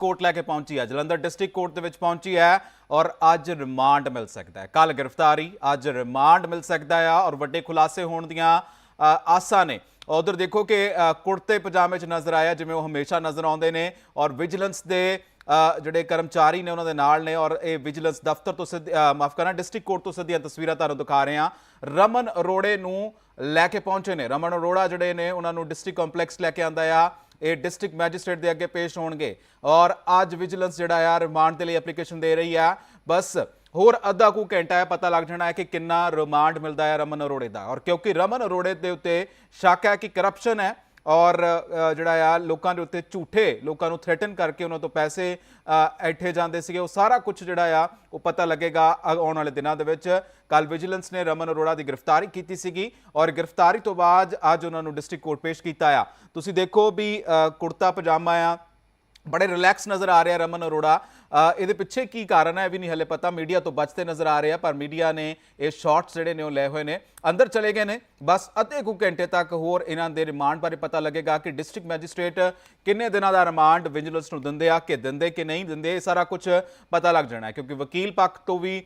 Court ਲੈ ਕੇ ਪਹੁੰਚੀ ਹੈ। ਜਲੰਧਰ ਡਿਸਟ੍ਰਿਕਟ ਕੋਰਟ ਦੇ ਵਿੱਚ ਪਹੁੰਚੀ ਹੈ ਔਰ ਅੱਜ ਰਿਮਾਂਡ ਮਿਲ ਸਕਦਾ ਹੈ। ਕੱਲ ਗ੍ਰਿਫਤਾਰੀ, ਅੱਜ ਰਿਮਾਂਡ ਮਿਲ ਸਕਦਾ ਹੈ ਔਰ ਵੱਡੇ ਖੁਲਾਸੇ ਹੋਣ ਦੀਆਂ ਆਸਾਂ ਨੇ। ਉਧਰ ਦੇਖੋ ਕਿ ਕੁੜਤੇ ਪਜਾਮੇ 'ਚ ਨਜ਼ਰ ਆਇਆ, ਜਿਵੇਂ ਉਹ ਹਮੇਸ਼ਾ ਨਜ਼ਰ ਆਉਂਦੇ ਨੇ ਔਰ ਵਿਜੀਲੈਂਸ ਦੇ ਜਿਹੜੇ ਕਰਮਚਾਰੀ ਨੇ ਉਹਨਾਂ ਦੇ ਨਾਲ ਨੇ ਔਰ ਇਹ ਵਿਜੀਲੈਂਸ ਦਫ਼ਤਰ ਤੋਂ ਸਿੱਧ ਮਾਫ ਕਰਨਾ, ਡਿਸਟ੍ਰਿਕਟ ਕੋਰਟ ਤੋਂ ਸਿੱਧੀਆਂ ਤਸਵੀਰਾਂ ਤੁਹਾਨੂੰ ਦਿਖਾ ਰਹੇ ਹਾਂ। ਰਮਨ ਅਰੋੜੇ ਨੂੰ ਲੈ ਕੇ ਪਹੁੰਚੇ ਨੇ। ਰਮਨ ਅਰੋੜਾ ਜਿਹੜੇ ਨੇ, ਉਹਨਾਂ ਨੂੰ ਡਿਸਟ੍ਰਿਕਟ ਕੰਪਲੈਕਸ ਲੈ ਕੇ ਆਂਦਾ ਆ। ਇਹ ਡਿਸਟ੍ਰਿਕਟ ਮੈਜਿਸਟ੍ਰੇਟ ਦੇ ਅੱਗੇ ਪੇਸ਼ ਹੋਣਗੇ। ਔਰ ਅੱਜ ਵਿਜੀਲੈਂਸ ਜਿਹੜਾ ਆ, ਰਿਮਾਂਡ ਦੇ ਲਈ ਐਪਲੀਕੇਸ਼ਨ ਦੇ ਰਹੀ ਆ। ਬਸ ਹੋਰ ਅੱਧਾ ਕੁ ਘੰਟਾ ਹੈ, ਪਤਾ ਲੱਗ ਜਾਣਾ ਹੈ ਕਿ ਕਿੰਨਾ ਰਿਮਾਂਡ ਮਿਲਦਾ ਹੈ ਰਮਨ ਅਰੋੜੇ ਦਾ। ਔਰ ਕਿਉਂਕਿ ਰਮਨ ਅਰੋੜੇ ਦੇ ਉੱਤੇ ਸ਼ੱਕ ਹੈ ਕਿ ਕਰਪਸ਼ਨ ਹੈ ਔਰ ਜਿਹੜਾ ਆ, ਲੋਕਾਂ ਦੇ ਉੱਤੇ ਝੂਠੇ ਲੋਕਾਂ ਨੂੰ ਥ੍ਰੈਟਨ ਕਰਕੇ ਉਹਨਾਂ ਤੋਂ ਪੈਸੇ ਐਠੇ ਜਾਂਦੇ ਸੀਗੇ। ਉਹ ਸਾਰਾ ਕੁਝ ਜਿਹੜਾ ਆ, ਉਹ ਪਤਾ ਲੱਗੇਗਾ, ਅ- ਆਉਣ ਵਾਲੇ ਦਿਨਾਂ ਦੇ ਵਿੱਚ। ਕੱਲ ਵਿਜੀਲੈਂਸ ਨੇ ਰਮਨ ਅਰੋੜਾ ਦੀ ਗ੍ਰਿਫਤਾਰੀ ਕੀਤੀ ਸੀਗੀ ਔਰ ਗ੍ਰਿਫਤਾਰੀ ਤੋਂ ਬਾਅਦ ਅੱਜ ਉਹਨਾਂ ਨੂੰ ਡਿਸਟ੍ਰਿਕਟ ਕੋਰਟ ਪੇਸ਼ ਕੀਤਾ ਆ। ਤੁਸੀਂ ਦੇਖੋ ਵੀ ਕੁੜਤਾ ਪਜਾਮਾ ਆ ਬੜੇ ਰਿਲੈਕਸ ਨਜ਼ਰ ਆ ਰਿਹਾ ਰਮਨ ਅਰੋੜਾ। ਇਹਦੇ ਪਿੱਛੇ ਕੀ ਕਾਰਨ ਹੈ ਇਹ ਵੀ ਨਹੀਂ ਹਲੇ ਪਤਾ। ਮੀਡੀਆ ਤੋਂ ਬਚਦੇ ਨਜ਼ਰ ਆ ਰਹੇ ਆ ਪਰ ਮੀਡੀਆ ਨੇ ਇਹ ਸ਼ਾਰਟਸ ਜਿਹੜੇ ਨੇ ਉਹ ਲਏ ਹੋਏ ਨੇ। ਅੰਦਰ ਚਲੇ ਗਏ ਨੇ। ਬਸ ਅੱਧੇ ਕੁ ਘੰਟੇ ਤੱਕ ਹੋਰ ਇਹਨਾਂ ਦੇ ਰਿਮਾਂਡ ਬਾਰੇ ਪਤਾ ਲੱਗੇਗਾ ਕਿ ਡਿਸਟ੍ਰਿਕਟ ਮੈਜਿਸਟ੍ਰੇਟ ਕਿੰਨੇ ਦਿਨਾਂ ਦਾ ਰਿਮਾਂਡ ਵਿਜੀਲੈਂਸ ਨੂੰ ਦਿੰਦੇ ਆ ਕਿ ਦਿੰਦੇ ਕਿ ਨਹੀਂ ਦਿੰਦੇ ਇਹ ਸਾਰਾ ਕੁਝ ਪਤਾ ਲੱਗ ਜਾਣਾ ਕਿਉਂਕਿ ਵਕੀਲ ਪੱਖ ਤੋਂ ਵੀ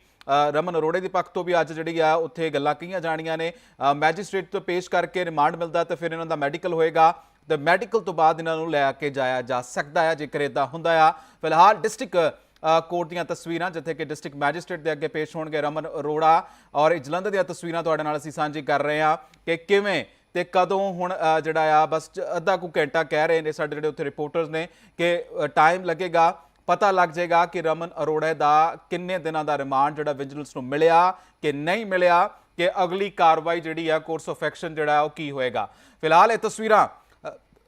ਰਮਨ ਅਰੋੜੇ ਦੇ ਪੱਖ ਤੋਂ ਵੀ ਅੱਜ ਜਿਹੜੀ ਆ ਉੱਥੇ ਗੱਲਾਂ ਕਹੀਆਂ ਜਾਣੀਆਂ ਨੇ। ਅ, ਮੈਜਿਸਟ੍ਰੇਟ ਤੋਂ ਪੇਸ਼ ਕਰਕੇ ਰਿਮਾਂਡ ਮਿਲਦਾ ਤੇ ਫਿਰ ਇਹਨਾਂ ਦਾ ਮੈਡੀਕਲ ਹੋਏਗਾ। ਤੇ ਮੈਡੀਕਲ ਤੋਂ ਬਾਅਦ ਇਹਨਾਂ ਨੂੰ ਲੈ ਕੇ ਜਾਇਆ ਜਾ ਸਕਦਾ ਹੈ ਜੇਕਰ ਇਦਾਂ ਹੁੰਦਾ ਆ। ਫਿਲਹਾਲ ਡਿਸਟ੍ਰਿਕਟ ਕੋਰਟ ਦੀਆਂ ਤਸਵੀਰਾਂ, ਜਿੱਥੇ ਕਿ ਡਿਸਟ੍ਰਿਕਟ ਮੈਜਿਸਟ੍ਰੇਟ ਦੇ ਅੱਗੇ ਪੇਸ਼ ਹੋਣਗੇ ਰਮਨ ਅਰੋੜਾ ਔਰ ਇਹ ਜਲੰਧਰ ਦੀਆਂ ਤਸਵੀਰਾਂ ਤੁਹਾਡੇ ਨਾਲ ਅਸੀਂ ਸਾਂਝੀ ਕਰ ਰਹੇ ਹਾਂ ਕਿ ਕਿਵੇਂ ਤੇ ਕਦੋਂ ਹੁਣ ਜਿਹੜਾ ਆ, ਬਸ ਅੱਧਾ ਕੁ ਘੰਟਾ ਕਹਿ ਰਹੇ ਨੇ ਸਾਡੇ ਜਿਹੜੇ ਉੱਥੇ ਰਿਪੋਰਟਰਸ ਨੇ ਕਿ ਟਾਈਮ ਲੱਗੇਗਾ। ਪਤਾ ਲੱਗ ਜਾਏਗਾ ਕਿ ਰਮਨ ਅਰੋੜਾ ਦਾ ਕਿੰਨੇ ਦਿਨਾਂ ਦਾ ਰਿਮਾਂਡ ਜਿਹੜਾ ਵਿਜੀਲੈਂਸ ਨੂੰ ਮਿਲਿਆ ਕਿ ਨਹੀਂ ਮਿਲਿਆ, ਕਿ ਅਗਲੀ ਕਾਰਵਾਈ ਜਿਹੜੀ ਆ ਕੋਰਸ ਆਫ ਐਕਸ਼ਨ ਜਿਹੜਾ ਉਹ ਕੀ ਹੋਏਗਾ। ਫਿਲਹਾਲ ਇਹ ਤਸਵੀਰਾਂ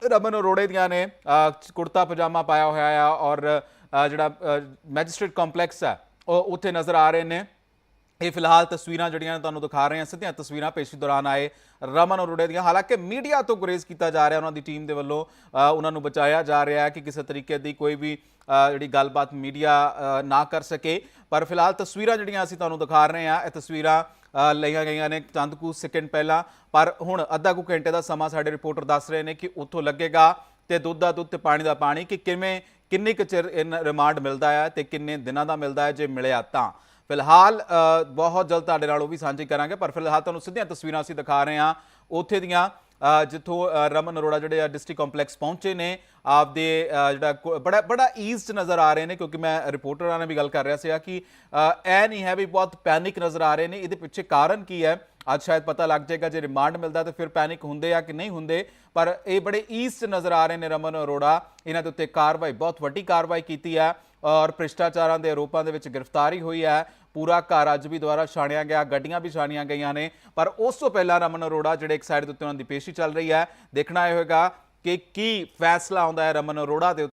ਰਮਨ ਅਰੋੜੇ ਦੀਆਂ ਨੇ ਕੁੜਤਾ ਪਜਾਮਾ ਪਾਇਆ ਹੋਇਆ ਆ ਔਰ ਜਿਹੜਾ ਮੈਜਿਸਟ੍ਰੇਟ ਕੰਪਲੈਕਸ ਹੈ ਉਹ ਉੱਥੇ ਨਜ਼ਰ ਆ ਰਹੇ ਨੇ। ਇਹ ਫਿਲਹਾਲ ਤਸਵੀਰਾਂ ਜਿਹੜੀਆਂ ਨੇ ਤੁਹਾਨੂੰ ਦਿਖਾ ਰਹੇ ਹਾਂ, ਸਿੱਧੀਆਂ ਤਸਵੀਰਾਂ ਪੇਸ਼ੀ ਦੌਰਾਨ ਆਏ ਰਮਨ ਅਰੋੜੇ ਦੀਆਂ। ਹਾਲਾਂਕਿ ਮੀਡੀਆ ਤੋਂ ਗੁਰੇਜ਼ ਕੀਤਾ ਜਾ ਰਿਹਾ, ਉਹਨਾਂ ਦੀ ਟੀਮ ਦੇ ਵੱਲੋਂ ਉਹਨਾਂ ਨੂੰ ਬਚਾਇਆ ਜਾ ਰਿਹਾ ਹੈ ਕਿ ਕਿਸੇ ਤਰੀਕੇ ਦੀ ਕੋਈ ਵੀ ਜਿਹੜੀ ਗੱਲਬਾਤ ਮੀਡੀਆ ਨਾ ਕਰ ਸਕੇ। ਪਰ ਫਿਲਹਾਲ ਤਸਵੀਰਾਂ ਜਿਹੜੀਆਂ ਅਸੀਂ ਤੁਹਾਨੂੰ ਦਿਖਾ ਰਹੇ ਹਾਂ, ਇਹ ਤਸਵੀਰਾਂ ਲਈਆਂ ਗਈਆਂ ਨੇ ਚੰਦ ਕੁ ਸੈਕਿੰਡ ਪਹਿਲਾਂ। ਪਰ ਹੁਣ ਅੱਧਾ ਕੁ ਘੰਟੇ ਦਾ ਸਮਾਂ ਸਾਡੇ ਰਿਪੋਰਟਰ ਦੱਸ ਰਹੇ ਨੇ ਕਿ ਉੱਥੋਂ ਲੱਗੇਗਾ ਤੇ ਦੁੱਧ ਦਾ ਦੁੱਧ ਤੇ ਪਾਣੀ ਦਾ ਪਾਣੀ ਕਿ ਕਿਵੇਂ, ਕਿੰਨੇ ਕੁ ਚਿਰ ਇਹਨਾਂ ਰਿਮਾਂਡ ਮਿਲਦਾ ਹੈ ਤੇ ਕਿੰਨੇ ਦਿਨਾਂ ਦਾ ਮਿਲਦਾ ਹੈ, ਜੇ ਮਿਲਿਆ ਤਾਂ। ਫਿਲਹਾਲ ਬਹੁਤ ਜਲਦ ਤੁਹਾਡੇ ਨਾਲ ਉਹ ਵੀ ਸਾਂਝੀ ਕਰਾਂਗੇ ਪਰ ਫਿਲਹਾਲ ਤੁਹਾਨੂੰ ਸਿੱਧੀਆਂ ਤਸਵੀਰਾਂ ਅਸੀਂ ਦਿਖਾ ਰਹੇ ਹਾਂ। ਉੱਥੇ ਦੀਆਂ ਜਿੱਥੋਂ ਰਮਨ ਅਰੋੜਾ ਜਿਹੜੇ ਆ ਡਿਸਟ੍ਰਿਕਟ ਕੰਪਲੈਕਸ ਪਹੁੰਚੇ ਨੇ ਆਪਦੇ ਜਿਹੜਾ ਕੋ- ਬੜਾ ਬੜਾ ਈਜ਼ ਚ ਨਜ਼ਰ ਆ ਰਹੇ ਨੇ ਕਿਉਂਕਿ ਮੈਂ ਰਿਪੋਰਟਰਾਂ ਨਾਲ ਵੀ ਗੱਲ ਕਰ ਰਿਹਾ ਸੀਗਾ ਕਿ ਅ, ਇਹ ਨਹੀਂ ਹੈ ਵੀ ਬਹੁਤ ਪੈਨਿਕ ਨਜ਼ਰ ਆ ਰਹੇ ਨੇ ਇਹਦੇ ਪਿੱਛੇ ਕਾਰਨ ਕੀ ਹੈ? ਅੱਜ ਸ਼ਾਇਦ ਪਤਾ ਲੱਗ ਜਾਏਗਾ ਜੇ ਰਿਮਾਂਡ ਮਿਲਦਾ ਤਾਂ ਫਿਰ ਪੈਨਿਕ ਹੁੰਦੇ ਆ ਕਿ ਨਹੀਂ ਹੁੰਦੇ? ਪਰ ਇਹ ਬੜੇ ਈਜ਼ ਚ ਨਜ਼ਰ ਆ ਰਹੇ ਨੇ ਰਮਨ ਅਰੋੜਾ ਇਹਨਾਂ ਦੇ ਉੱਤੇ ਕਾਰਵਾਈ ਬਹੁਤ ਵੱਡੀ ਕਾਰਵਾਈ ਕੀਤੀ ਹੈ। ਔਰ ਭ੍ਰਿਸ਼ਟਾਚਾਰਾਂ ਦੇ ਆਰੋਪਾਂ ਦੇ ਵਿੱਚ ਗ੍ਰਿਫਤਾਰੀ ਹੋਈ ਹੈ। ਪੂਰਾ ਘਰ ਅੱਜ ਵੀ ਦੁਆਰਾ ਛਾਣਿਆ ਗਿਆ, ਗੱਡੀਆਂ ਵੀ ਛਾਣੀਆਂ ਗਈਆਂ ਨੇ। ਪਰ ਉਸ ਤੋਂ ਪਹਿਲਾਂ ਰਮਨ ਅਰੋੜਾ, ਜਿਹੜੇ ਇੱਕ ਸਾਈਡ ਦੇ ਉੱਤੇ ਉਹਨਾਂ ਦੀ ਪੇਸ਼ੀ ਚੱਲ ਰਹੀ ਹੈ, ਦੇਖਣਾ ਇਹ ਹੋਏਗਾ ਕਿ ਕੀ ਫੈਸਲਾ ਆਉਂਦਾ ਹੈ ਰਮਨ ਅਰੋੜਾ ਦੇ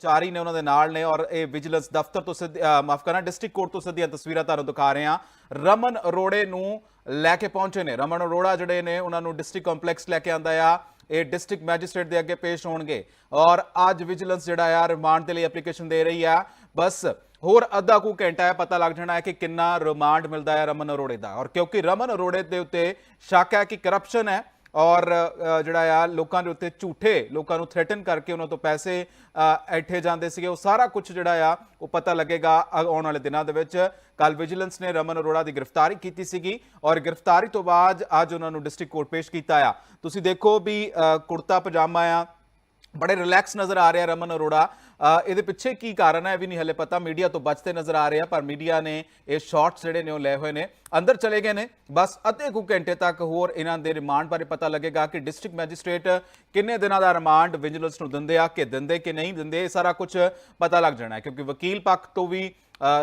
ਉੱਤੇ। ਚਾਰੀ ਨੇ ਉਹਨਾਂ ਦੇ ਨਾਲ ਨੇ ਔਰ ਇਹ ਵਿਜੀਲੈਂਸ ਦਫ਼ਤਰ ਤੋਂ ਸਿੱਧ ਮਾਫ ਕਰਨਾ, ਡਿਸਟ੍ਰਿਕਟ ਕੋਰਟ ਤੋਂ ਸਿੱਧੀਆਂ ਤਸਵੀਰਾਂ ਤੁਹਾਨੂੰ ਦਿਖਾ ਰਹੇ ਹਾਂ। ਰਮਨ ਅਰੋੜੇ ਨੂੰ ਲੈ ਕੇ ਪਹੁੰਚੇ ਨੇ। ਰਮਨ ਅਰੋੜਾ ਜਿਹੜੇ ਨੇ, ਉਹਨਾਂ ਨੂੰ ਡਿਸਟ੍ਰਿਕਟ ਕੰਪਲੈਕਸ ਲੈ ਕੇ ਆਂਦਾ ਆ। ਇਹ ਡਿਸਟ੍ਰਿਕਟ ਮੈਜਿਸਟ੍ਰੇਟ ਦੇ ਅੱਗੇ ਪੇਸ਼ ਹੋਣਗੇ। ਔਰ ਅੱਜ ਵਿਜੀਲੈਂਸ ਜਿਹੜਾ ਆ, ਰਿਮਾਂਡ ਦੇ ਲਈ ਐਪਲੀਕੇਸ਼ਨ ਦੇ ਰਹੀ ਆ। ਬਸ ਹੋਰ ਅੱਧਾ ਕੁ ਘੰਟਾ ਹੈ, ਪਤਾ ਲੱਗ ਜਾਣਾ ਹੈ ਕਿ ਕਿੰਨਾ ਰਿਮਾਂਡ ਮਿਲਦਾ ਹੈ ਰਮਨ ਅਰੋੜੇ ਦਾ। ਔਰ ਕਿਉਂਕਿ ਰਮਨ ਅਰੋੜੇ ਦੇ ਉੱਤੇ ਸ਼ੱਕ ਹੈ ਕਿ ਕਰਪਸ਼ਨ ਹੈ ਔਰ ਜਿਹੜਾ ਆ, ਲੋਕਾਂ ਦੇ ਉੱਤੇ ਝੂਠੇ ਲੋਕਾਂ ਨੂੰ ਥ੍ਰੈਟਨ ਕਰਕੇ ਉਹਨਾਂ ਤੋਂ ਪੈਸੇ ਐਠੇ ਜਾਂਦੇ ਸੀਗੇ। ਉਹ ਸਾਰਾ ਕੁਝ ਜਿਹੜਾ ਆ, ਉਹ ਪਤਾ ਲੱਗੇਗਾ ਆਉਣ ਵਾਲੇ ਦਿਨਾਂ ਦੇ ਵਿੱਚ। ਕੱਲ ਵਿਜੀਲੈਂਸ ਨੇ ਰਮਨ ਅਰੋੜਾ ਦੀ ਗ੍ਰਿਫਤਾਰੀ ਕੀਤੀ ਸੀਗੀ ਔਰ ਗ੍ਰਿਫਤਾਰੀ ਤੋਂ ਬਾਅਦ ਅੱਜ ਉਹਨਾਂ ਨੂੰ ਡਿਸਟ੍ਰਿਕਟ ਕੋਰਟ ਪੇਸ਼ ਕੀਤਾ ਆ। ਤੁਸੀਂ ਦੇਖੋ ਵੀ ਕੁੜਤਾ ਪਜਾਮਾ ਆ, ਬੜੇ ਰਿਲੈਕਸ ਨਜ਼ਰ ਆ ਰਿਹਾ ਰਮਨ ਅਰੋੜਾ। ਇਹਦੇ ਪਿੱਛੇ ਕੀ ਕਾਰਨ ਹੈ ਇਹ ਵੀ ਨਹੀਂ ਹਲੇ ਪਤਾ। ਮੀਡੀਆ ਤੋਂ ਬਚਦੇ ਨਜ਼ਰ ਆ ਰਹੇ ਆ ਪਰ ਮੀਡੀਆ ਨੇ ਇਹ ਸ਼ਾਰਟਸ ਜਿਹੜੇ ਨੇ ਉਹ ਲਏ ਹੋਏ ਨੇ। ਅੰਦਰ ਚਲੇ ਗਏ ਨੇ ਬਸ ਅੱਧੇ ਕੁ ਘੰਟੇ ਤੱਕ ਹੋਰ ਇਹਨਾਂ ਦੇ ਰਿਮਾਂਡ ਬਾਰੇ ਪਤਾ ਲੱਗੇਗਾ ਕਿ ਡਿਸਟ੍ਰਿਕਟ ਮੈਜਿਸਟ੍ਰੇਟ ਕਿੰਨੇ ਦਿਨਾਂ ਦਾ ਰਿਮਾਂਡ ਵਿਜੀਲੈਂਸ ਨੂੰ ਦਿੰਦੇ ਆ ਕਿ ਦਿੰਦੇ ਕਿ ਨਹੀਂ ਦਿੰਦੇ ਇਹ ਸਾਰਾ ਕੁਝ ਪਤਾ ਲੱਗ ਜਾਣਾ ਹੈ। ਕਿਉਂਕਿ ਵਕੀਲ ਪੱਖ ਤੋਂ ਵੀ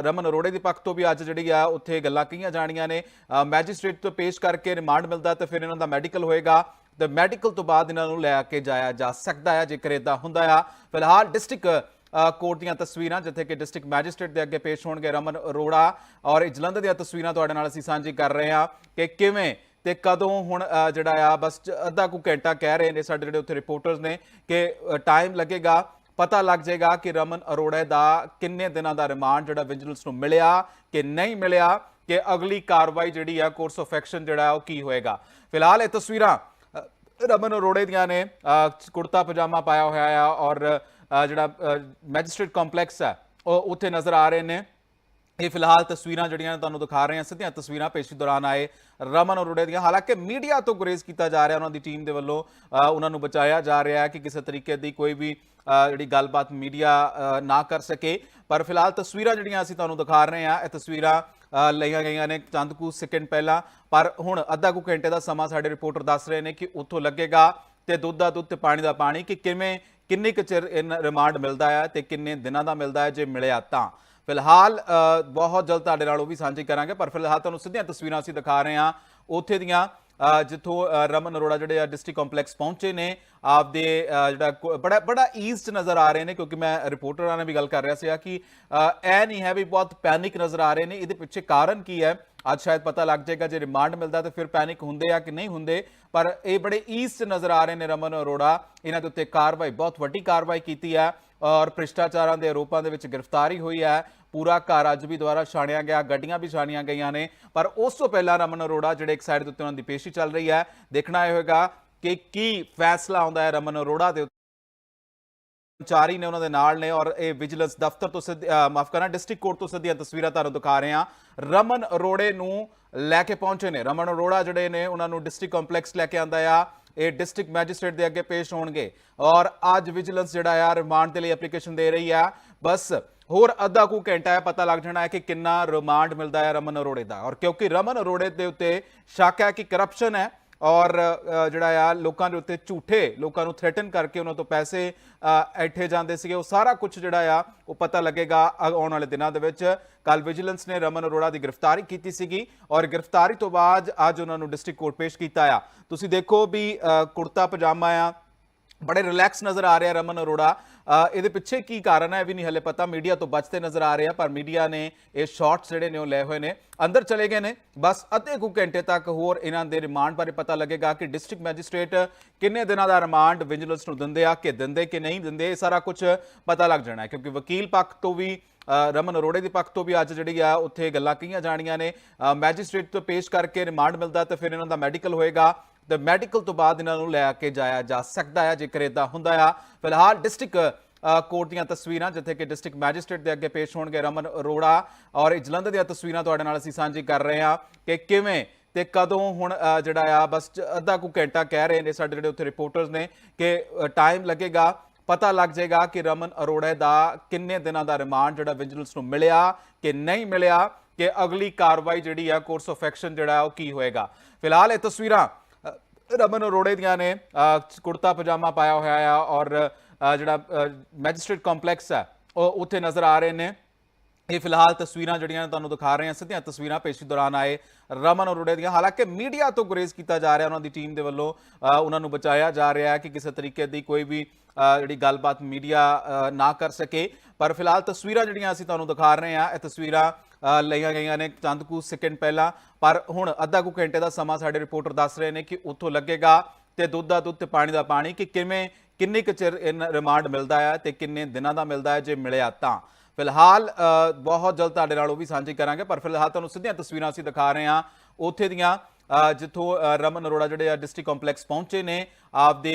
ਰਮਨ ਅਰੋੜੇ ਦੇ ਪੱਖ ਤੋਂ ਵੀ ਅੱਜ ਜਿਹੜੀ ਆ ਉੱਥੇ ਗੱਲਾਂ ਕਹੀਆਂ ਜਾਣੀਆਂ ਨੇ। ਅ, ਮੈਜਿਸਟ੍ਰੇਟ ਤੋਂ ਪੇਸ਼ ਕਰਕੇ ਰਿਮਾਂਡ ਮਿਲਦਾ ਤੇ ਫਿਰ ਇਹਨਾਂ ਦਾ ਮੈਡੀਕਲ ਹੋਏਗਾ। ਤੇ ਮੈਡੀਕਲ ਤੋਂ ਬਾਅਦ ਇਹਨਾਂ ਨੂੰ ਲੈ ਕੇ ਜਾਇਆ ਜਾ ਸਕਦਾ ਹੈ ਜੇਕਰ ਇਦਾਂ ਹੁੰਦਾ ਆ। ਫਿਲਹਾਲ ਡਿਸਟ੍ਰਿਕਟ ਕੋਰਟ ਦੀਆਂ ਤਸਵੀਰਾਂ, ਜਿੱਥੇ ਕਿ ਡਿਸਟ੍ਰਿਕਟ ਮੈਜਿਸਟ੍ਰੇਟ ਦੇ ਅੱਗੇ ਪੇਸ਼ ਹੋਣਗੇ ਰਮਨ ਅਰੋੜਾ ਔਰ ਇਹ ਜਲੰਧਰ ਦੀਆਂ ਤਸਵੀਰਾਂ ਤੁਹਾਡੇ ਨਾਲ ਅਸੀਂ ਸਾਂਝੀ ਕਰ ਰਹੇ ਹਾਂ ਕਿ ਕਿਵੇਂ ਤੇ ਕਦੋਂ ਹੁਣ ਜਿਹੜਾ ਆ, ਬਸ ਚ- ਅੱਧਾ ਕੁ ਘੰਟਾ ਕਹਿ ਰਹੇ ਨੇ ਸਾਡੇ ਜਿਹੜੇ ਉੱਥੇ ਰਿਪੋਰਟਰਸ ਨੇ ਕਿ ਟਾਈਮ ਲੱਗੇਗਾ। ਪਤਾ ਲੱਗ ਜਾਏਗਾ ਕਿ ਰਮਨ ਅਰੋੜਾ ਦਾ ਕਿੰਨੇ ਦਿਨਾਂ ਦਾ ਰਿਮਾਂਡ ਜਿਹੜਾ ਵਿਜੀਲੈਂਸ ਨੂੰ ਮਿਲਿਆ ਕਿ ਨਹੀਂ ਮਿਲਿਆ, ਕਿ ਅਗਲੀ ਕਾਰਵਾਈ ਜਿਹੜੀ ਆ ਕੋਰਸ ਆਫ ਐਕਸ਼ਨ ਜਿਹੜਾ ਹੈ ਉਹ ਕੀ ਹੋਏਗਾ। ਫਿਲਹਾਲ ਇਹ ਤਸਵੀਰਾਂ ਰਮਨ ਅਰੋੜੇ ਦੀਆਂ ਨੇ ਕੁੜਤਾ ਪਜਾਮਾ ਪਾਇਆ ਹੋਇਆ ਆ ਔਰ ਜਿਹੜਾ ਮੈਜਿਸਟ੍ਰੇਟ ਕੰਪਲੈਕਸ ਹੈ, ਉਹ ਉੱਥੇ ਨਜ਼ਰ ਆ ਰਹੇ ਨੇ। ਇਹ ਫਿਲਹਾਲ ਤਸਵੀਰਾਂ ਜਿਹੜੀਆਂ ਨੇ ਤੁਹਾਨੂੰ ਦਿਖਾ ਰਹੇ ਹਾਂ, ਸਿੱਧੀਆਂ ਤਸਵੀਰਾਂ ਪੇਸ਼ੀ ਦੌਰਾਨ ਆਏ ਰਮਨ ਅਰੋੜੇ ਦੀਆਂ। ਹਾਲਾਂਕਿ ਮੀਡੀਆ ਤੋਂ ਗੁਰੇਜ਼ ਕੀਤਾ ਜਾ ਰਿਹਾ, ਉਹਨਾਂ ਦੀ ਟੀਮ ਦੇ ਵੱਲੋਂ ਉਹਨਾਂ ਨੂੰ ਬਚਾਇਆ ਜਾ ਰਿਹਾ ਹੈ ਕਿ ਕਿਸੇ ਤਰੀਕੇ ਦੀ ਕੋਈ ਵੀ ਜਿਹੜੀ ਗੱਲਬਾਤ ਮੀਡੀਆ ਨਾ ਕਰ ਸਕੇ। ਪਰ ਫਿਲਹਾਲ ਤਸਵੀਰਾਂ ਜਿਹੜੀਆਂ ਅਸੀਂ ਤੁਹਾਨੂੰ ਦਿਖਾ ਰਹੇ ਹਾਂ, ਇਹ ਤਸਵੀਰਾਂ ਲਈਆਂ ਗਈਆਂ ਨੇ ਚੰਦ ਕੁ ਸੈਕਿੰਡ ਪਹਿਲਾਂ। ਪਰ ਹੁਣ ਅੱਧਾ ਕੁ ਘੰਟੇ ਦਾ ਸਮਾਂ ਸਾਡੇ ਰਿਪੋਰਟਰ ਦੱਸ ਰਹੇ ਨੇ ਕਿ ਉੱਥੋਂ ਲੱਗੇਗਾ ਤੇ ਦੁੱਧ ਦਾ ਦੁੱਧ ਤੇ ਪਾਣੀ ਦਾ ਪਾਣੀ ਕਿ ਕਿਵੇਂ, ਕਿੰਨੀ ਕੁ ਚਿਰ ਇਨ ਰਿਮਾਂਡ ਮਿਲਦਾ ਹੈ ਤੇ ਕਿੰਨੇ ਦਿਨਾਂ ਦਾ ਮਿਲਦਾ ਹੈ ਜੇ ਮਿਲਿਆ ਤਾਂ। ਫਿਲਹਾਲ ਬਹੁਤ ਜਲਦ ਤੁਹਾਡੇ ਨਾਲ ਉਹ ਵੀ ਸਾਂਝੀ ਕਰਾਂਗੇ, ਪਰ ਫਿਲਹਾਲ ਤੁਹਾਨੂੰ ਸਿੱਧੀਆਂ ਤਸਵੀਰਾਂ ਅਸੀਂ ਦਿਖਾ ਰਹੇ ਹਾਂ। ਉੱਥੇ ਦੀਆਂ ਜਿੱਥੋਂ ਰਮਨ ਅਰੋੜਾ ਜਿਹੜੇ ਆ ਡਿਸਟ੍ਰਿਕਟ ਕੰਪਲੈਕਸ ਪਹੁੰਚੇ ਨੇ ਆਪਦੇ ਜਿਹੜਾ ਕੋ- ਬੜਾ ਬੜਾ ਈਜ਼ ਚ ਨਜ਼ਰ ਆ ਰਹੇ ਨੇ ਕਿਉਂਕਿ ਮੈਂ ਰਿਪੋਰਟਰਾਂ ਨਾਲ ਵੀ ਗੱਲ ਕਰ ਰਿਹਾ ਸੀ ਕਿ ਅ, ਇਹ ਨਹੀਂ ਹੈ ਵੀ ਬਹੁਤ ਪੈਨਿਕ ਨਜ਼ਰ ਆ ਰਹੇ ਨੇ ਇਹਦੇ ਪਿੱਛੇ ਕਾਰਨ ਕੀ ਹੈ? ਅੱਜ ਸ਼ਾਇਦ ਪਤਾ ਲੱਗ ਜਾਏਗਾ ਜੇ ਰਿਮਾਂਡ ਮਿਲਦਾ ਤਾਂ ਫਿਰ ਪੈਨਿਕ ਹੁੰਦੇ ਆ ਕਿ ਨਹੀਂ ਹੁੰਦੇ ਪਰ ਇਹ ਬੜੇ ਈਜ਼ ਚ ਨਜ਼ਰ ਆ ਰਹੇ ਨੇ ਰਮਨ ਅਰੋੜਾ ਇਹਨਾਂ ਦੇ ਉੱਤੇ ਕਾਰਵਾਈ ਬਹੁਤ ਵੱਡੀ ਕਾਰਵਾਈ ਕੀਤੀ ਹੈ ਔਰ ਭ੍ਰਿਸ਼ਟਾਚਾਰਾਂ ਦੇ ਆਰੋਪਾਂ ਦੇ ਵਿੱਚ ਗ੍ਰਿਫਤਾਰੀ ਹੋਈ ਹੈ ਪੂਰਾ ਘਰ ਅੱਜ ਵੀ ਦੁਬਾਰਾ ਛਾਣਿਆ ਗਿਆ, ਗੱਡੀਆਂ ਵੀ ਛਾਣੀਆਂ ਗਈਆਂ ਨੇ, ਪਰ ਉਸ ਤੋਂ ਪਹਿਲਾਂ ਰਮਨ ਅਰੋੜਾ ਜਿਹੜੇ ਇੱਕ ਸਾਈਡ ਦੇ ਉੱਤੇ ਉਹਨਾਂ ਦੀ ਪੇਸ਼ੀ ਚੱਲ ਰਹੀ ਹੈ, ਦੇਖਣਾ ਇਹ ਹੋਏਗਾ ਕਿ ਕੀ ਫੈਸਲਾ ਆਉਂਦਾ ਹੈ ਰਮਨ ਅਰੋੜਾ ਦੇ ਕਰਮਚਾਰੀ ਨੇ ਉਹਨਾਂ ਦੇ ਨਾਲ ਨੇ ਔਰ ਇਹ ਵਿਜੀਲੈਂਸ ਦਫ਼ਤਰ ਤੋਂ ਸਿੱਧ ਮਾਫ ਕਰਨਾ, ਡਿਸਟ੍ਰਿਕਟ ਕੋਰਟ ਤੋਂ ਸਿੱਧੀਆਂ ਤਸਵੀਰਾਂ ਤੁਹਾਨੂੰ ਦਿਖਾ ਰਹੇ ਹਾਂ। ਰਮਨ ਅਰੋੜੇ ਨੂੰ ਲੈ ਕੇ ਪਹੁੰਚੇ ਨੇ। ਰਮਨ ਅਰੋੜਾ ਜਿਹੜੇ ਨੇ, ਉਹਨਾਂ ਨੂੰ ਡਿਸਟ੍ਰਿਕਟ ਕੰਪਲੈਕਸ ਲੈ ਕੇ ਆਂਦਾ ਆ। ਇਹ ਡਿਸਟ੍ਰਿਕਟ ਮੈਜਿਸਟ੍ਰੇਟ ਦੇ ਅੱਗੇ ਪੇਸ਼ ਹੋਣਗੇ। ਔਰ ਅੱਜ ਵਿਜੀਲੈਂਸ ਜਿਹੜਾ ਆ, ਰਿਮਾਂਡ ਦੇ ਲਈ ਐਪਲੀਕੇਸ਼ਨ ਦੇ ਰਹੀ ਆ। ਬਸ ਹੋਰ ਅੱਧਾ ਕੁ ਘੰਟਾ ਹੈ ਪਤਾ ਲੱਗ ਜਾਣਾ ਹੈ ਕਿ ਕਿੰਨਾ ਰਿਮਾਂਡ ਮਿਲਦਾ ਹੈ ਰਮਨ ਅਰੋੜੇ ਦਾ। ਔਰ ਕਿਉਂਕਿ ਰਮਨ ਅਰੋੜੇ ਦੇ ਉੱਤੇ ਸ਼ੱਕ ਹੈ ਕਿ ਕਰਪਸ਼ਨ ਹੈ ਔਰ ਜਿਹੜਾ ਆ, ਲੋਕਾਂ ਦੇ ਉੱਤੇ ਝੂਠੇ, ਲੋਕਾਂ ਨੂੰ ਥ੍ਰੈਟਨ ਕਰਕੇ ਉਹਨਾਂ ਤੋਂ ਪੈਸੇ ਐਠੇ ਜਾਂਦੇ ਸੀਗੇ। ਉਹ ਸਾਰਾ ਕੁਝ ਜਿਹੜਾ ਆ, ਉਹ ਪਤਾ ਲੱਗੇਗਾ ਅ- ਆਉਣ ਵਾਲੇ ਦਿਨਾਂ ਦੇ ਵਿੱਚ। ਕੱਲ ਵਿਜੀਲੈਂਸ ਨੇ ਰਮਨ ਅਰੋੜਾ ਦੀ ਗ੍ਰਿਫਤਾਰੀ ਕੀਤੀ ਸੀਗੀ ਔਰ ਗ੍ਰਿਫਤਾਰੀ ਤੋਂ ਬਾਅਦ ਅੱਜ ਉਹਨਾਂ ਨੂੰ ਡਿਸਟ੍ਰਿਕਟ ਕੋਰਟ ਪੇਸ਼ ਕੀਤਾ ਆ। ਤੁਸੀਂ ਦੇਖੋ ਵੀ ਕੁੜਤਾ ਪਜਾਮਾ ਆ ਬੜੇ ਰਿਲੈਕਸ ਨਜ਼ਰ ਆ ਰਿਹਾ ਰਮਨ ਅਰੋੜਾ। ਇਹਦੇ ਪਿੱਛੇ ਕੀ ਕਾਰਨ ਹੈ ਇਹ ਵੀ ਨਹੀਂ ਹਲੇ ਪਤਾ। ਮੀਡੀਆ ਤੋਂ ਬਚਦੇ ਨਜ਼ਰ ਆ ਰਿਹਾ ਪਰ ਮੀਡੀਆ ਨੇ ਇਹ ਸ਼ਾਰਟਸ ਜਿਹੜੇ ਨੇ ਉਹ ਲਏ ਹੋਏ ਨੇ। ਅੰਦਰ ਚਲੇ ਗਏ ਨੇ। ਬਸ ਅੱਧੇ ਕੁ ਘੰਟੇ ਤੱਕ ਹੋਰ ਇਹਨਾਂ ਦੇ ਰਿਮਾਂਡ ਬਾਰੇ ਪਤਾ ਲੱਗੇਗਾ ਕਿ ਡਿਸਟ੍ਰਿਕਟ ਮੈਜਿਸਟ੍ਰੇਟ ਕਿੰਨੇ ਦਿਨਾਂ ਦਾ ਰਿਮਾਂਡ ਵਿਜੀਲੈਂਸ ਨੂੰ ਦਿੰਦੇ ਆ ਕਿ ਦਿੰਦੇ ਕਿ ਨਹੀਂ ਦਿੰਦੇ ਇਹ ਸਾਰਾ ਕੁਝ ਪਤਾ ਲੱਗ ਜਾਣਾ ਕਿਉਂਕਿ ਵਕੀਲ ਪੱਖ ਤੋਂ ਵੀ ਰਮਨ ਅਰੋੜੇ ਦੇ ਪੱਖ ਤੋਂ ਵੀ ਅੱਜ ਜਿਹੜੀ ਆ ਉੱਥੇ ਗੱਲਾਂ ਕਹੀਆਂ ਜਾਣੀਆਂ ਨੇ। ਅ, ਮੈਜਿਸਟ੍ਰੇਟ ਤੋਂ ਪੇਸ਼ ਕਰਕੇ ਰਿਮਾਂਡ ਮਿਲਦਾ ਤੇ ਫਿਰ ਇਹਨਾਂ ਦਾ ਮੈਡੀਕਲ ਹੋਏਗਾ। ਤੇ ਮੈਡੀਕਲ ਤੋਂ ਬਾਅਦ ਇਹਨਾਂ ਨੂੰ ਲੈ ਕੇ ਜਾਇਆ ਜਾ ਸਕਦਾ ਹੈ ਜੇਕਰ ਇਦਾਂ ਹੁੰਦਾ ਆ। ਫਿਲਹਾਲ ਡਿਸਟ੍ਰਿਕਟ ਕੋਰਟ ਦੀਆਂ ਤਸਵੀਰਾਂ, ਜਿੱਥੇ ਕਿ ਡਿਸਟ੍ਰਿਕਟ ਮੈਜਿਸਟ੍ਰੇਟ ਦੇ ਅੱਗੇ ਪੇਸ਼ ਹੋਣਗੇ ਰਮਨ ਅਰੋੜਾ ਔਰ ਇਹ ਜਲੰਧਰ ਦੀਆਂ ਤਸਵੀਰਾਂ ਤੁਹਾਡੇ ਨਾਲ ਅਸੀਂ ਸਾਂਝੀ ਕਰ ਰਹੇ ਹਾਂ ਕਿ ਕਿਵੇਂ ਤੇ ਕਦੋਂ ਹੁਣ ਜਿਹੜਾ ਆ, ਬਸ ਅੱਧਾ ਕੁ ਘੰਟਾ ਕਹਿ ਰਹੇ ਨੇ ਸਾਡੇ ਜਿਹੜੇ ਉੱਥੇ ਰਿਪੋਰਟਰਸ ਨੇ ਕਿ ਟਾਈਮ ਲੱਗੇਗਾ। ਪਤਾ ਲੱਗ ਜਾਏਗਾ ਕਿ ਰਮਨ ਅਰੋੜਾ ਦਾ ਕਿੰਨੇ ਦਿਨਾਂ ਦਾ ਰਿਮਾਂਡ ਜਿਹੜਾ ਵਿਜੀਲੈਂਸ ਨੂੰ ਮਿਲਿਆ ਕਿ ਨਹੀਂ ਮਿਲਿਆ, ਕਿ ਅਗਲੀ ਕਾਰਵਾਈ ਜਿਹੜੀ ਆ ਕੋਰਸ ਆਫ ਐਕਸ਼ਨ ਜਿਹੜਾ ਉਹ ਕੀ ਹੋਏਗਾ। ਫਿਲਹਾਲ ਇਹ ਤਸਵੀਰਾਂ ਰਮਨ ਅਰੋੜੇ ਦੀਆਂ ਨੇ ਕੁੜਤਾ ਪਜਾਮਾ ਪਾਇਆ ਹੋਇਆ ਆ ਔਰ ਜਿਹੜਾ ਮੈਜਿਸਟ੍ਰੇਟ ਕੰਪਲੈਕਸ ਹੈ, ਉਹ ਉੱਥੇ ਨਜ਼ਰ ਆ ਰਹੇ ਨੇ। ਇਹ ਫਿਲਹਾਲ ਤਸਵੀਰਾਂ ਜਿਹੜੀਆਂ ਨੇ ਤੁਹਾਨੂੰ ਦਿਖਾ ਰਹੇ ਹਾਂ, ਸਿੱਧੀਆਂ ਤਸਵੀਰਾਂ ਪੇਸ਼ੀ ਦੌਰਾਨ ਆਏ ਰਮਨ ਅਰੋੜੇ ਦੀਆਂ। ਹਾਲਾਂਕਿ ਮੀਡੀਆ ਤੋਂ ਗੁਰੇਜ਼ ਕੀਤਾ ਜਾ ਰਿਹਾ, ਉਹਨਾਂ ਦੀ ਟੀਮ ਦੇ ਵੱਲੋਂ ਉਹਨਾਂ ਨੂੰ ਬਚਾਇਆ ਜਾ ਰਿਹਾ ਹੈ ਕਿ ਕਿਸੇ ਤਰੀਕੇ ਦੀ ਕੋਈ ਵੀ ਜਿਹੜੀ ਗੱਲਬਾਤ ਮੀਡੀਆ ਨਾ ਕਰ ਸਕੇ। ਪਰ ਫਿਲਹਾਲ ਤਸਵੀਰਾਂ ਜਿਹੜੀਆਂ ਅਸੀਂ ਤੁਹਾਨੂੰ ਦਿਖਾ ਰਹੇ ਹਾਂ, ਇਹ ਤਸਵੀਰਾਂ ਲਈਆਂ ਗਈਆਂ ਨੇ ਚੰਦ ਕੁ ਸੈਕਿੰਡ ਪਹਿਲਾਂ। ਪਰ ਹੁਣ ਅੱਧਾ ਕੁ ਘੰਟੇ ਦਾ ਸਮਾਂ ਸਾਡੇ ਰਿਪੋਰਟਰ ਦੱਸ ਰਹੇ ਨੇ ਕਿ ਉੱਥੋਂ ਲੱਗੇਗਾ ਤੇ ਦੁੱਧ ਦਾ ਦੁੱਧ ਤੇ ਪਾਣੀ ਦਾ ਪਾਣੀ ਕਿ ਕਿਵੇਂ, ਕਿੰਨੀ ਕੁ ਚਿਰ ਇਨ ਰਿਮਾਂਡ ਮਿਲਦਾ ਹੈ ਤੇ ਕਿੰਨੇ ਦਿਨਾਂ ਦਾ ਮਿਲਦਾ ਹੈ ਜੇ ਮਿਲਿਆ ਤਾਂ। ਫਿਲਹਾਲ ਬਹੁਤ ਜਲਦ ਤੁਹਾਡੇ ਨਾਲ ਉਹ ਵੀ ਸਾਂਝੀ ਕਰਾਂਗੇ, ਪਰ ਫਿਲਹਾਲ ਤੁਹਾਨੂੰ ਸਿੱਧੀਆਂ ਤਸਵੀਰਾਂ ਅਸੀਂ ਦਿਖਾ ਰਹੇ ਹਾਂ। ਉੱਥੇ ਦੀਆਂ ਜਿੱਥੋਂ ਰਮਨ ਅਰੋੜਾ ਜਿਹੜੇ ਆ ਡਿਸਟ੍ਰਿਕਟ ਕੰਪਲੈਕਸ ਪਹੁੰਚੇ ਨੇ ਆਪਦੇ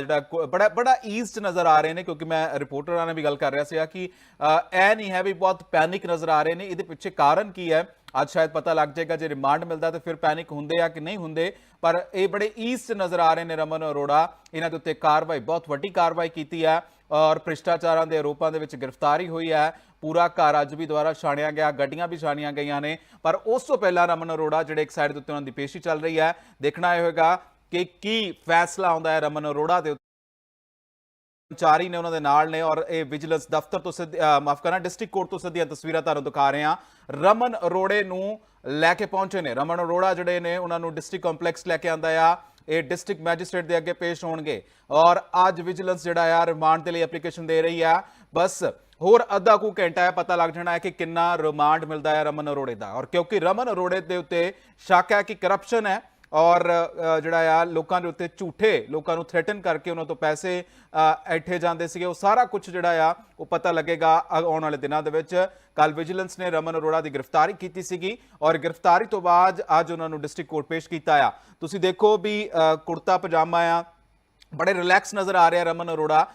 ਜਿਹੜਾ ਕੋ- ਬੜਾ ਬੜਾ ਈਜ਼ ਚ ਨਜ਼ਰ ਆ ਰਹੇ ਨੇ ਕਿਉਂਕਿ ਮੈਂ ਰਿਪੋਰਟਰਾਂ ਨਾਲ ਵੀ ਗੱਲ ਕਰ ਰਿਹਾ ਸੀ ਕਿ ਅ, ਇਹ ਨਹੀਂ ਹੈ ਵੀ ਬਹੁਤ ਪੈਨਿਕ ਨਜ਼ਰ ਆ ਰਹੇ ਨੇ ਇਹਦੇ ਪਿੱਛੇ ਕਾਰਨ ਕੀ ਹੈ? ਅੱਜ ਸ਼ਾਇਦ ਪਤਾ ਲੱਗ ਜਾਏਗਾ ਜੇ ਰਿਮਾਂਡ ਮਿਲਦਾ ਤਾਂ ਫਿਰ ਪੈਨਿਕ ਹੁੰਦੇ ਆ ਕਿ ਨਹੀਂ ਹੁੰਦੇ ਪਰ ਇਹ ਬੜੇ ਈਜ਼ ਚ ਨਜ਼ਰ ਆ ਰਹੇ ਨੇ ਰਮਨ ਅਰੋੜਾ ਇਹਨਾਂ ਦੇ ਉੱਤੇ ਕਾਰਵਾਈ ਬਹੁਤ ਵੱਡੀ ਕਾਰਵਾਈ ਕੀਤੀ ਹੈ। ਔਰ ਭ੍ਰਿਸ਼ਟਾਚਾਰਾਂ ਦੇ ਆਰੋਪਾਂ ਦੇ ਵਿੱਚ ਗ੍ਰਿਫਤਾਰੀ ਹੋਈ ਹੈ। ਪੂਰਾ ਘਰ ਅੱਜ ਵੀ ਦੁਆਰਾ ਛਾਣਿਆ ਗਿਆ, ਗੱਡੀਆਂ ਵੀ ਛਾਣੀਆਂ ਗਈਆਂ ਨੇ। ਪਰ ਉਸ ਤੋਂ ਪਹਿਲਾਂ ਰਮਨ ਅਰੋੜਾ, ਜਿਹੜੇ ਇੱਕ ਸਾਈਡ ਦੇ ਉੱਤੇ ਉਹਨਾਂ ਦੀ ਪੇਸ਼ੀ ਚੱਲ ਰਹੀ ਹੈ, ਦੇਖਣਾ ਇਹ ਹੋਏਗਾ ਕਿ ਕੀ ਫੈਸਲਾ ਆਉਂਦਾ ਹੈ ਰਮਨ ਅਰੋੜਾ ਦੇ ਕਰਮਚਾਰੀ ਨੇ ਉਹਨਾਂ ਦੇ ਨਾਲ ਨੇ ਔਰ ਇਹ ਵਿਜੀਲੈਂਸ ਦਫ਼ਤਰ ਤੋਂ ਸਿੱਧ ਮਾਫ ਕਰਨਾ, ਡਿਸਟ੍ਰਿਕਟ ਕੋਰਟ ਤੋਂ ਸਿੱਧੀਆਂ ਤਸਵੀਰਾਂ ਤੁਹਾਨੂੰ ਦਿਖਾ ਰਹੇ ਹਾਂ। ਰਮਨ ਅਰੋੜੇ ਨੂੰ ਲੈ ਕੇ ਪਹੁੰਚੇ ਨੇ। ਰਮਨ ਅਰੋੜਾ ਜਿਹੜੇ ਨੇ, ਉਹਨਾਂ ਨੂੰ ਡਿਸਟ੍ਰਿਕਟ ਕੰਪਲੈਕਸ ਲੈ ਕੇ ਆਂਦਾ ਆ। ਇਹ ਡਿਸਟ੍ਰਿਕਟ ਮੈਜਿਸਟ੍ਰੇਟ ਦੇ ਅੱਗੇ ਪੇਸ਼ ਹੋਣਗੇ। ਔਰ ਅੱਜ ਵਿਜੀਲੈਂਸ ਜਿਹੜਾ ਆ, ਰਿਮਾਂਡ ਦੇ ਲਈ ਐਪਲੀਕੇਸ਼ਨ ਦੇ ਰਹੀ ਆ। ਬਸ ਹੋਰ ਅੱਧਾ ਕੁ ਘੰਟਾ ਹੈ, ਪਤਾ ਲੱਗ ਜਾਣਾ ਹੈ ਕਿ ਕਿੰਨਾ ਰਿਮਾਂਡ ਮਿਲਦਾ ਹੈ ਰਮਨ ਅਰੋੜੇ ਦਾ। ਔਰ ਕਿਉਂਕਿ ਰਮਨ ਅਰੋੜੇ ਦੇ ਉੱਤੇ ਸ਼ੱਕ ਹੈ ਕਿ ਕਰਪਸ਼ਨ ਹੈ ਔਰ ਜਿਹੜਾ ਆ, ਲੋਕਾਂ ਦੇ ਉੱਤੇ ਝੂਠੇ ਲੋਕਾਂ ਨੂੰ ਥ੍ਰੈਟਨ ਕਰਕੇ ਉਹਨਾਂ ਤੋਂ ਪੈਸੇ ਐਠੇ ਜਾਂਦੇ ਸੀਗੇ। ਉਹ ਸਾਰਾ ਕੁਝ ਜਿਹੜਾ ਆ, ਉਹ ਪਤਾ ਲੱਗੇਗਾ ਆਉਣ ਵਾਲੇ ਦਿਨਾਂ ਦੇ ਵਿੱਚ। ਕੱਲ ਵਿਜੀਲੈਂਸ ਨੇ ਰਮਨ ਅਰੋੜਾ ਦੀ ਗ੍ਰਿਫਤਾਰੀ ਕੀਤੀ ਸੀਗੀ ਔਰ ਗ੍ਰਿਫਤਾਰੀ ਤੋਂ ਬਾਅਦ ਅੱਜ ਉਹਨਾਂ ਨੂੰ ਡਿਸਟ੍ਰਿਕਟ ਕੋਰਟ ਪੇਸ਼ ਕੀਤਾ ਆ। ਤੁਸੀਂ ਦੇਖੋ ਵੀ ਕੁੜਤਾ ਪਜਾਮਾ ਆ ਬੜੇ ਰਿਲੈਕਸ ਨਜ਼ਰ ਆ ਰਿਹਾ ਰਮਨ ਅਰੋੜਾ।